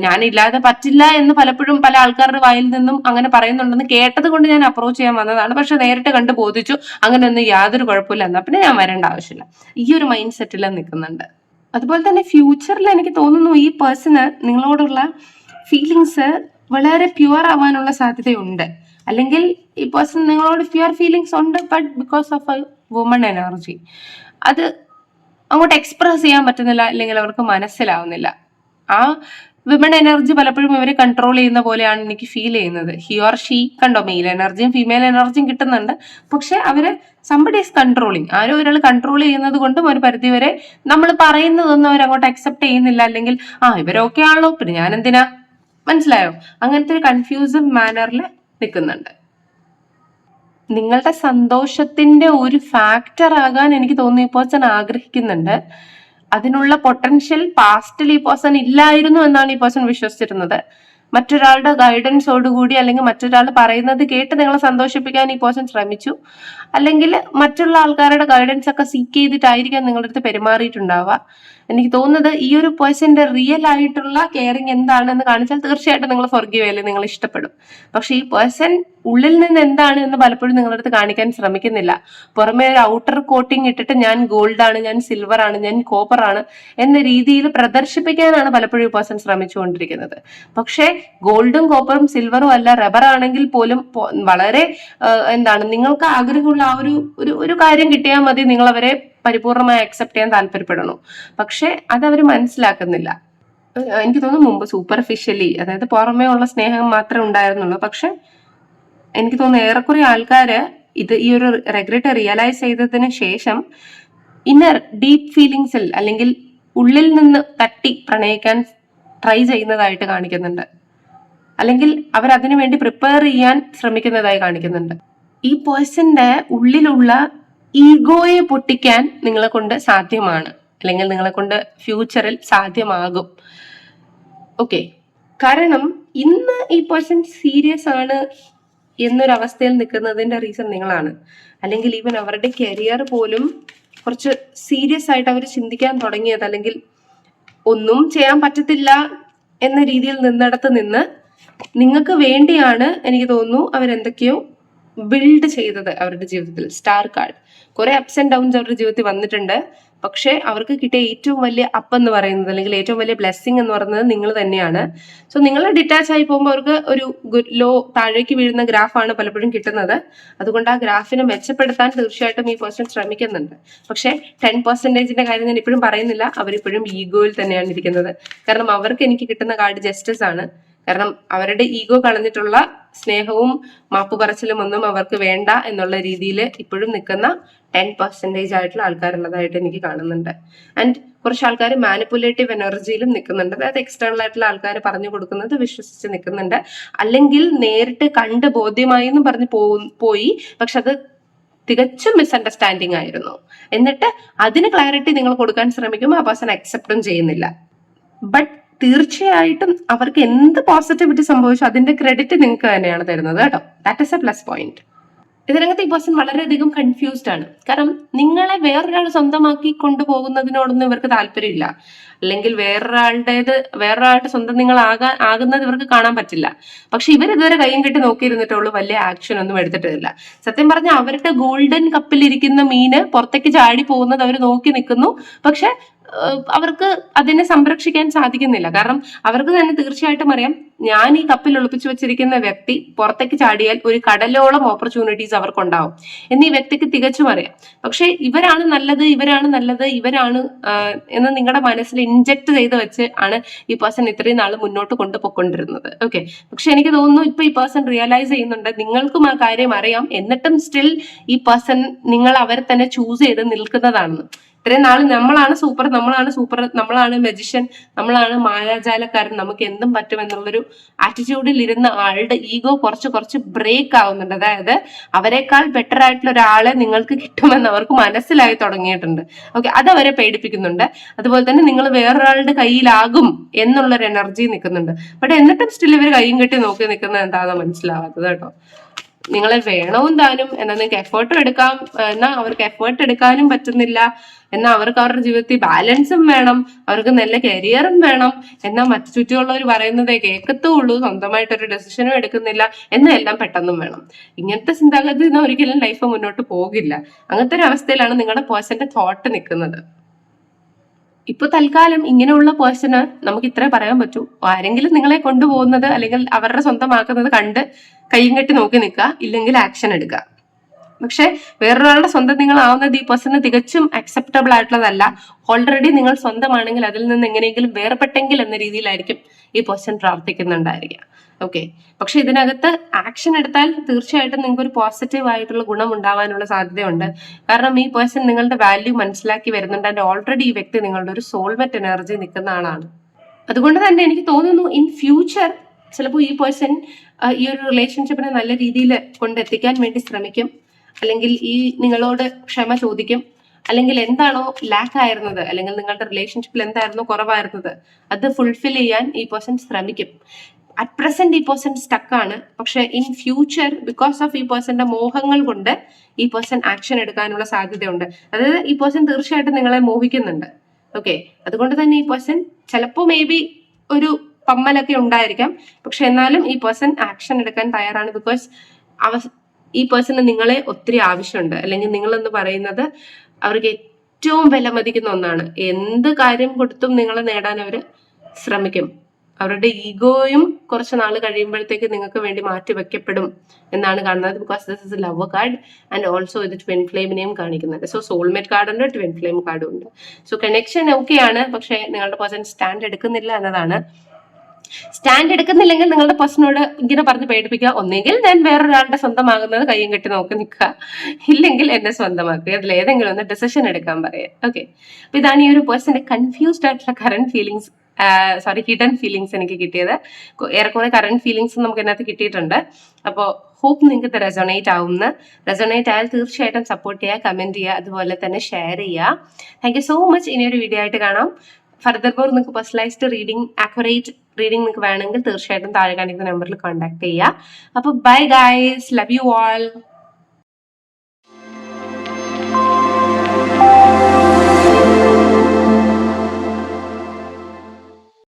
ഞാനില്ലാതെ പറ്റില്ല എന്ന് പലപ്പോഴും പല ആൾക്കാരുടെ വായിൽ നിന്നും അങ്ങനെ പറയുന്നുണ്ടെന്ന് കേട്ടത് കൊണ്ട് ഞാൻ അപ്രോച്ച് ചെയ്യാൻ വന്നതാണ്. പക്ഷെ നേരിട്ട് കണ്ട് ബോധിച്ചു. അങ്ങനെയൊന്നും യാതൊരു കുഴപ്പമില്ല. എന്നാ പിന്നെ ഞാൻ വരേണ്ട ആവശ്യമില്ല. ഈ ഒരു മൈൻഡ് സെറ്റിൽ നിൽക്കുന്നുണ്ട്. അതുപോലെ തന്നെ ഫ്യൂച്ചറിൽ എനിക്ക് തോന്നുന്നു ഈ പേഴ്സണ് നിങ്ങളോടുള്ള ഫീലിങ്സ് വളരെ പ്യുവർ ആവാനുള്ള സാധ്യതയുണ്ട്. അല്ലെങ്കിൽ ഈ പേഴ്സൺ നിങ്ങളോട് പ്യുവർ ഫീലിങ്സ് ഉണ്ട് but because of a woman energy അത് അങ്ങോട്ട് എക്സ്പ്രസ് ചെയ്യാൻ പറ്റുന്നില്ല അല്ലെങ്കിൽ അവർക്ക് മനസ്സിലാവുന്നില്ല. ആ വിമൺ എനർജി പലപ്പോഴും ഇവരെ കൺട്രോൾ ചെയ്യുന്ന പോലെയാണ് എനിക്ക് ഫീൽ ചെയ്യുന്നത്. ഹി ഓർ ഷീ കണ്ടോ മെയിൽ എനർജിയും ഫീമെയിൽ എനർജിയും കിട്ടുന്നുണ്ട്. പക്ഷെ അവർ സംബഡി ഈസ് കൺട്രോളിങ് ആരോ ഒരാൾ കൺട്രോൾ ചെയ്യുന്നത് കൊണ്ടും ഒരു പരിധിവരെ നമ്മൾ പറയുന്നതൊന്നും അവരങ്ങോട്ട് അക്സെപ്റ്റ് ചെയ്യുന്നില്ല. അല്ലെങ്കിൽ ആ ഇവരൊക്കെ ആണല്ലോ പിന്നെ ഞാൻ എന്തിനാ? മനസ്സിലായോ? അങ്ങനത്തെ ഒരു കൺഫ്യൂസിംഗ് മാനറിൽ നിൽക്കുന്നുണ്ട്. നിങ്ങളുടെ സന്തോഷത്തിന്റെ ഒരു ഫാക്ടർ ആകാൻ എനിക്ക് ഈ പേഴ്സൺ ആഗ്രഹിക്കുന്നുണ്ട്. അതിനുള്ള പൊട്ടൻഷ്യൽ പാസ്റ്റിൽ ഈ പേഴ്സൺ ഇല്ലായിരുന്നു എന്നാണ് ഈ പേഴ്സൺ വിശ്വസിച്ചിരുന്നത്. മറ്റൊരാളുടെ ഗൈഡൻസോടുകൂടി അല്ലെങ്കിൽ മറ്റൊരാൾ പറയുന്നത് കേട്ട് നിങ്ങളെ സന്തോഷിപ്പിക്കാൻ ഈ പേഴ്സൺ ശ്രമിച്ചു. അല്ലെങ്കിൽ മറ്റുള്ള ആൾക്കാരുടെ ഗൈഡൻസ് ഒക്കെ സീക്ക് ചെയ്തിട്ടായിരിക്കാം നിങ്ങളുടെ അടുത്ത് പെരുമാറിയിട്ടുണ്ടാവുക. എനിക്ക് തോന്നുന്നത് ഈ ഒരു പേഴ്സന്റെ റിയൽ ആയിട്ടുള്ള കെയറിങ് എന്താണെന്ന് കാണിച്ചാൽ തീർച്ചയായിട്ടും നിങ്ങൾ ഫൊർഗീവ് അല്ലെങ്കിൽ നിങ്ങൾ ഇഷ്ടപ്പെടും. പക്ഷെ ഈ പേഴ്സൺ ഉള്ളിൽ നിന്ന് എന്താണ് എന്ന് പലപ്പോഴും നിങ്ങളുടെ അടുത്ത് കാണിക്കാൻ ശ്രമിക്കുന്നില്ല. പുറമേ ഒരു ഔട്ടർ കോട്ടിംഗ് ഇട്ടിട്ട് ഞാൻ ഗോൾഡ് ആണ് ഞാൻ സിൽവർ ആണ് ഞാൻ കോപ്പർ ആണ് എന്ന രീതിയിൽ പ്രദർശിപ്പിക്കാനാണ് പലപ്പോഴും ഈ പേഴ്സൺ ശ്രമിച്ചുകൊണ്ടിരിക്കുന്നത്. പക്ഷേ ഗോൾഡും കോപ്പറും സിൽവറും അല്ല റബ്ബർ ആണെങ്കിൽ പോലും വളരെ എന്താണ് നിങ്ങൾക്ക് ആഗ്രഹമുള്ള ആ ഒരു ഒരു കാര്യം കിട്ടിയാൽ മതി നിങ്ങൾ അവരെ പരിപൂർണമായി അക്സെപ്റ്റ് ചെയ്യാൻ താല്പര്യപ്പെടണു പക്ഷെ അത് അവർ മനസ്സിലാക്കുന്നില്ല എനിക്ക് തോന്നുന്നു മുമ്പ് സൂപ്പർഫിഷ്യലി അതായത് പുറമേ ഉള്ള സ്നേഹം മാത്രമേ ഉണ്ടായിരുന്നുള്ളൂ. പക്ഷെ എനിക്ക് തോന്നുന്നു ഏറെക്കുറെ ആൾക്കാര് ഇത് ഈ ഒരു റെഗ്രറ്റ് റിയലൈസ് ചെയ്തതിന് ശേഷം ഇന്നർ ഡീപ്പ് ഫീലിങ്സിൽ അല്ലെങ്കിൽ ഉള്ളിൽ നിന്ന് തട്ടി പ്രണയിക്കാൻ ട്രൈ ചെയ്യുന്നതായിട്ട് കാണിക്കുന്നുണ്ട്. അല്ലെങ്കിൽ അവർ അതിനു വേണ്ടി പ്രിപ്പയർ ചെയ്യാൻ ശ്രമിക്കുന്നതായി കാണിക്കുന്നുണ്ട്. ഈ പേഴ്സന്റെ ഉള്ളിലുള്ള ഈഗോയെ പൊട്ടിക്കാൻ നിങ്ങളെ കൊണ്ട് സാധ്യമാണ്. അല്ലെങ്കിൽ നിങ്ങളെ കൊണ്ട് ഫ്യൂച്ചറിൽ സാധ്യമാകും. ഓക്കെ. കാരണം ഇന്ന് ഈ പേഴ്സൺ സീരിയസ് ആണ് എന്നൊരവസ്ഥയിൽ നിൽക്കുന്നതിന്റെ റീസൺ നിങ്ങളാണ്. അല്ലെങ്കിൽ ഈവൻ അവരുടെ കരിയർ പോലും കുറച്ച് സീരിയസ് ആയിട്ട് അവർ ചിന്തിക്കാൻ തുടങ്ങിയത് അല്ലെങ്കിൽ ഒന്നും ചെയ്യാൻ പറ്റത്തില്ല എന്ന രീതിയിൽ നിന്നിടത്ത് നിന്ന് നിങ്ങൾക്ക് വേണ്ടിയാണ് എനിക്ക് തോന്നുന്നു അവരെന്തൊക്കെയോ ബിൽഡ് ചെയ്തത് അവരുടെ ജീവിതത്തിൽ. സ്റ്റാർ കാർഡ് കുറെ അപ്സ് ആൻഡ് ഡൗൺസ് അവരുടെ ജീവിതത്തിൽ വന്നിട്ടുണ്ട്. പക്ഷേ അവർക്ക് കിട്ടിയ ഏറ്റവും വലിയ അപ്പ് എന്ന് പറയുന്നത് അല്ലെങ്കിൽ ഏറ്റവും വലിയ ബ്ലെസ്സിങ് എന്ന് പറയുന്നത് നിങ്ങൾ തന്നെയാണ്. സോ നിങ്ങൾ ഡിറ്റാച്ച് ആയി പോകുമ്പോൾ അവർക്ക് ഒരു ലോ താഴേക്ക് വീഴുന്ന ഗ്രാഫാണ് പലപ്പോഴും കിട്ടുന്നത്. അതുകൊണ്ട് ആ ഗ്രാഫിനെ മെച്ചപ്പെടുത്താൻ തീർച്ചയായിട്ടും ഈ പേഴ്സൺ ശ്രമിക്കുന്നുണ്ട്. പക്ഷേ ടെൻ പെർസെന്റേജിന്റെ കാര്യം ഞാൻ ഇപ്പോഴും പറയുന്നില്ല. അവരിപ്പോഴും ഈഗോയിൽ തന്നെയാണ് ഇരിക്കുന്നത്. കാരണം അവർക്ക് എനിക്ക് കിട്ടുന്ന കാർഡ് ജസ്റ്റിസ് ആണ്. കാരണം അവരുടെ ഈഗോ കളഞ്ഞിട്ടുള്ള സ്നേഹവും മാപ്പ് പറച്ചിലും ഒന്നും അവർക്ക് വേണ്ട എന്നുള്ള രീതിയിൽ ഇപ്പോഴും നിൽക്കുന്ന ടെൻ പെർസെന്റേജ് ആയിട്ടുള്ള ആൾക്കാരുള്ളതായിട്ട് എനിക്ക് കാണുന്നുണ്ട്. ആൻഡ് കുറച്ച് ആൾക്കാർ മാനിപ്പുലേറ്റീവ് എനർജിയിലും നിൽക്കുന്നുണ്ട്. അതായത് എക്സ്റ്റേണൽ ആയിട്ടുള്ള ആൾക്കാർ പറഞ്ഞു കൊടുക്കുന്നത് വിശ്വസിച്ച് നിൽക്കുന്നുണ്ട്. അല്ലെങ്കിൽ നേരിട്ട് കണ്ട് ബോധ്യമായി എന്നും പറഞ്ഞ് പോയി പക്ഷെ അത് തികച്ചും മിസ്അണ്ടർസ്റ്റാൻഡിങ് ആയിരുന്നു. എന്നിട്ട് അതിന് ക്ലാരിറ്റി നിങ്ങൾ കൊടുക്കാൻ ശ്രമിക്കുമ്പോൾ ആ പേഴ്സൺ അക്സെപ്റ്റും ചെയ്യുന്നില്ല. ബട്ട് തീർച്ചയായിട്ടും അവർക്ക് എന്ത് പോസിറ്റിവിറ്റി സംഭവിച്ചു അതിന്റെ ക്രെഡിറ്റ് നിങ്ങൾക്ക് തന്നെയാണ് തരുന്നത് കേട്ടോ. That is a plus point ഇതിനകത്ത് ഈ പേഴ്സൺ വളരെയധികം കൺഫ്യൂസ്ഡ് ആണ്. കാരണം നിങ്ങളെ വേറൊരാൾ സ്വന്തമാക്കി കൊണ്ടുപോകുന്നതിനോടൊന്നും ഇവർക്ക് താല്പര്യമില്ല. അല്ലെങ്കിൽ വേറൊരാളുടേത് വേറൊരാളുടെ സ്വന്തം നിങ്ങൾ ആകാൻ ആകുന്നത് ഇവർക്ക് കാണാൻ പറ്റില്ല. പക്ഷെ ഇവർ ഇതുവരെ കൈയും കെട്ടി നോക്കിയിരുന്നിട്ടുള്ളൂ വലിയ ആക്ഷൻ ഒന്നും എടുത്തിട്ടില്ല. സത്യം പറഞ്ഞാൽ അവരുടെ ഗോൾഡൻ കപ്പിലിരിക്കുന്ന മീന് പുറത്തേക്ക് ചാടി പോകുന്നത് അവർ നോക്കി നിൽക്കുന്നു. പക്ഷെ അവർക്ക് അതിനെ സംരക്ഷിക്കാൻ സാധിക്കുന്നില്ല. കാരണം അവർക്ക് തന്നെ തീർച്ചയായിട്ടും അറിയാം ഞാൻ ഈ കപ്പിൽ ഒളിപ്പിച്ചു വെച്ചിരിക്കുന്ന വ്യക്തി പുറത്തേക്ക് ചാടിയാൽ ഒരു കടലോളം ഓപ്പർച്യൂണിറ്റീസ് അവർക്കുണ്ടാവും. എന്ന് ഈ വ്യക്തിക്ക് തികച്ചും അറിയാം. പക്ഷെ ഇവരാണ് നല്ലത് ഇവരാണ് നല്ലത് ഇവരാണ് എന്ന് നിങ്ങളുടെ മനസ്സിൽ ഇൻജക്ട് ചെയ്ത് വെച്ച് ആണ് ഈ പേഴ്സൺ ഇത്രയും നാൾ മുന്നോട്ട് കൊണ്ടുപോയിക്കൊണ്ടിരുന്നത്. ഓക്കെ പക്ഷെ എനിക്ക് തോന്നുന്നു ഇപ്പൊ ഈ പേഴ്സൺ റിയലൈസ് ചെയ്യുന്നുണ്ട് നിങ്ങൾക്കും ആ കാര്യം അറിയാം. എന്നിട്ടും സ്റ്റിൽ ഈ പേഴ്സൺ നിങ്ങൾ അവരെ തന്നെ ചൂസ് ചെയ്ത് നിൽക്കുന്നതാണെന്ന്. ഇത്രയും നാൾ നമ്മളാണ് സൂപ്പർ നമ്മളാണ് സൂപ്പർ നമ്മളാണ് മെജിഷ്യൻ നമ്മളാണ് മായാജാലക്കാരൻ നമുക്ക് എന്തും പറ്റും എന്നുള്ളൊരു ആറ്റിറ്റ്യൂഡിൽ ഇരുന്ന ആളുടെ ഈഗോ കുറച്ച് കുറച്ച് ബ്രേക്ക് ആവുന്നുണ്ട്. അതായത് അവരെക്കാൾ ബെറ്റർ ആയിട്ടുള്ള ഒരാളെ നിങ്ങൾക്ക് കിട്ടുമെന്ന് അവർക്ക് മനസ്സിലായി തുടങ്ങിയിട്ടുണ്ട്. ഓക്കെ അത് അവരെ പേടിപ്പിക്കുന്നുണ്ട്. അതുപോലെ തന്നെ നിങ്ങൾ വേറൊരാളുടെ കയ്യിലാകും എന്നുള്ളൊരു എനർജി നിൽക്കുന്നുണ്ട്. ബട്ട് എന്നിട്ടും സ്റ്റിൽ ഇവർ കൈയും കെട്ടി നോക്കി നിൽക്കുന്നത് എന്താണെന്ന് മനസ്സിലാവാത്തത് കേട്ടോ. നിങ്ങളെ വേണവും താനും എന്നാൽ നിങ്ങൾക്ക് എഫേർട്ടും എടുക്കാം. എന്നാൽ അവർക്ക് എഫേർട്ട് എടുക്കാനും പറ്റുന്നില്ല. എന്നാൽ അവർക്ക് അവരുടെ ജീവിതത്തിൽ ബാലൻസും വേണം. അവർക്ക് നല്ല കരിയറും വേണം. എന്നാൽ മറ്റു ചുറ്റുമുള്ളവർ പറയുന്നതേ കേൾക്കത്തുള്ളൂ. സ്വന്തമായിട്ടൊരു ഡെസിഷനും എടുക്കുന്നില്ല. എന്നെല്ലാം പെട്ടെന്നും വേണം. ഇങ്ങനത്തെ ചിന്താഗതി ഒരിക്കലും ലൈഫ് മുന്നോട്ട് പോകില്ല. അങ്ങനത്തെ ഒരു അവസ്ഥയിലാണ് നിങ്ങളുടെ പേഴ്സന്റെ തോട്ട് നിൽക്കുന്നത്. ഇപ്പൊ തൽക്കാലം ഇങ്ങനെയുള്ള പേഴ്സണ് നമുക്ക് ഇത്രേ പറയാൻ പറ്റൂ. ആരെങ്കിലും നിങ്ങളെ കൊണ്ടുപോകുന്നത് അല്ലെങ്കിൽ അവരുടെ സ്വന്തമാക്കുന്നത് കണ്ട് കയ്യും കെട്ടി നോക്കി നിൽക്കുക. ഇല്ലെങ്കിൽ ആക്ഷൻ എടുക്കുക. പക്ഷെ വേറൊരാളുടെ സ്വന്തം നിങ്ങളാവുന്നത് ഈ പേഴ്സണ് തികച്ചും അക്സെപ്റ്റബിൾ ആയിട്ടുള്ളതല്ല. ഓൾറെഡി നിങ്ങൾ സ്വന്തമാണെങ്കിൽ അതിൽ നിന്ന് എങ്ങനെയെങ്കിലും വേർപെട്ടെങ്കിൽ എന്ന രീതിയിലായിരിക്കും ഈ പേഴ്സൺ പ്രാർത്ഥിക്കുന്നുണ്ടായിരിക്കുക. ഓക്കെ പക്ഷെ ഇതിനകത്ത് ആക്ഷൻ എടുത്താൽ തീർച്ചയായിട്ടും നിങ്ങൾക്ക് ഒരു പോസിറ്റീവ് ആയിട്ടുള്ള ഗുണം ഉണ്ടാവാനുള്ള സാധ്യതയുണ്ട്. കാരണം ഈ പേഴ്സൺ നിങ്ങളുടെ വാല്യൂ മനസ്സിലാക്കി വരുന്നുണ്ട്. ആൻഡ് ഓൾറെഡി ഈ വ്യക്തി നിങ്ങളുടെ ഒരു സോൾമെറ്റ് എനർജി നിൽക്കുന്ന ആളാണ്. അതുകൊണ്ട് തന്നെ എനിക്ക് തോന്നുന്നു ഇൻ ഫ്യൂച്ചർ ചിലപ്പോൾ ഈ പേഴ്സൺ ഈ ഒരു റിലേഷൻഷിപ്പിനെ നല്ല രീതിയിൽ കൊണ്ടെത്തിക്കാൻ വേണ്ടി ശ്രമിക്കും. അല്ലെങ്കിൽ ഈ നിങ്ങളോട് ക്ഷമ ചോദിക്കും. അല്ലെങ്കിൽ എന്താണോ ലാക്ക് ആയിരുന്നത്. അല്ലെങ്കിൽ നിങ്ങളുടെ റിലേഷൻഷിപ്പിൽ എന്തായിരുന്നോ കുറവായിരുന്നത്. അത് ഫുൾഫിൽ ചെയ്യാൻ ഈ പേഴ്സൺ ശ്രമിക്കും. അറ്റ് പ്രസന്റ് ഈ പേഴ്സൺ സ്റ്റക്കാണ് പക്ഷെ ഇൻ ഫ്യൂച്ചർ ബിക്കോസ് ഓഫ് ഈ പേഴ്സന്റെ മോഹങ്ങൾ കൊണ്ട് ഈ പേഴ്സൺ ആക്ഷൻ എടുക്കാനുള്ള സാധ്യതയുണ്ട്. അതായത് ഈ പേഴ്സൺ തീർച്ചയായിട്ടും നിങ്ങളെ മോഹിക്കുന്നുണ്ട്. ഓക്കെ അതുകൊണ്ട് തന്നെ ഈ പേഴ്സൺ ചിലപ്പോൾ മേ ബി ഒരു പമ്മലൊക്കെ ഉണ്ടായിരിക്കാം. പക്ഷെ എന്നാലും ഈ പേഴ്സൺ ആക്ഷൻ എടുക്കാൻ തയ്യാറാണ് ബിക്കോസ് അവ ഈ പേഴ്സണ് നിങ്ങളെ ഒത്തിരി ആവശ്യമുണ്ട്. അല്ലെങ്കിൽ നിങ്ങളെന്ന് പറയുന്നത് അവർക്ക് ഏറ്റവും വിലമതിക്കുന്ന ഒന്നാണ്. എന്ത് കാര്യം കൊടുത്തും നിങ്ങളെ നേടാൻ അവർ ശ്രമിക്കും. അവരുടെ ഈഗോയും കുറച്ച് നാൾ കഴിയുമ്പോഴത്തേക്ക് നിങ്ങൾക്ക് വേണ്ടി മാറ്റി വെക്കപ്പെടും എന്നാണ് കാണുന്നത്. Because this is love card and also ഇത് ട്വിൻ ഫ്ലെയിമിനെയും കാണിക്കുന്നുണ്ട്. സോ സോൾമേറ്റ് കാർഡ് ഉണ്ട് ട്വിൻ ഫ്ലെയിം കാർഡും ഉണ്ട്. സോ കണക്ഷൻ ഓക്കെയാണ് പക്ഷേ നിങ്ങളുടെ പേഴ്സൺ സ്റ്റാൻഡ് എടുക്കുന്നില്ല എന്നതാണ്. സ്റ്റാൻഡ് എടുക്കുന്നില്ലെങ്കിൽ നിങ്ങളുടെ പേഴ്സണോട് ഇങ്ങനെ പറഞ്ഞ് പേടിപ്പിക്കുക. ഒന്നെങ്കിൽ ഞാൻ വേറൊരാളുടെ സ്വന്തമാകുന്നത് കയ്യും കെട്ടി നോക്കി നിൽക്കുക. ഇല്ലെങ്കിൽ എന്നെ സ്വന്തമാക്കുക. അതിൽ ഏതെങ്കിലും ഒന്ന് ഡെസിഷൻ എടുക്കാൻ പറയാം. ഓക്കെ അപ്പൊ ഇതാണ് ഈ ഒരു പേഴ്സന്റെ കൺഫ്യൂസ്ഡ് ആയിട്ടുള്ള current feelings sorry hidden feelings എനിക്ക് കിട്ടിയത്. ഏറെക്കുറെ കറണ്ട് ഫീലിങ്സ് നമുക്ക് ഇതിനകത്ത് കിട്ടിയിട്ടുണ്ട്. അപ്പോൾ ഹോപ്പ് നിങ്ങൾക്ക് ഇത് റെസൊണേറ്റ് ആവുമെന്ന് റെസൊണേറ്റ് ആയാൽ തീർച്ചയായിട്ടും സപ്പോർട്ട് ചെയ്യുക കമന്റ് ചെയ്യുക അതുപോലെ തന്നെ ഷെയർ ചെയ്യുക. താങ്ക് യു സോ മച്ച് ഇനിയൊരു വീഡിയോ ആയിട്ട് കാണാം. ഫർദർ ഫോർ നിങ്ങൾക്ക് പേഴ്സണലൈസ്ഡ് റീഡിംഗ് ആക്യുറേറ്റ് റീഡിംഗ് നിങ്ങൾക്ക് വേണമെങ്കിൽ തീർച്ചയായിട്ടും താഴെ കാണിക്കുന്ന നമ്പറിൽ കോൺടാക്ട് ചെയ്യുക. അപ്പോൾ bye guys love you all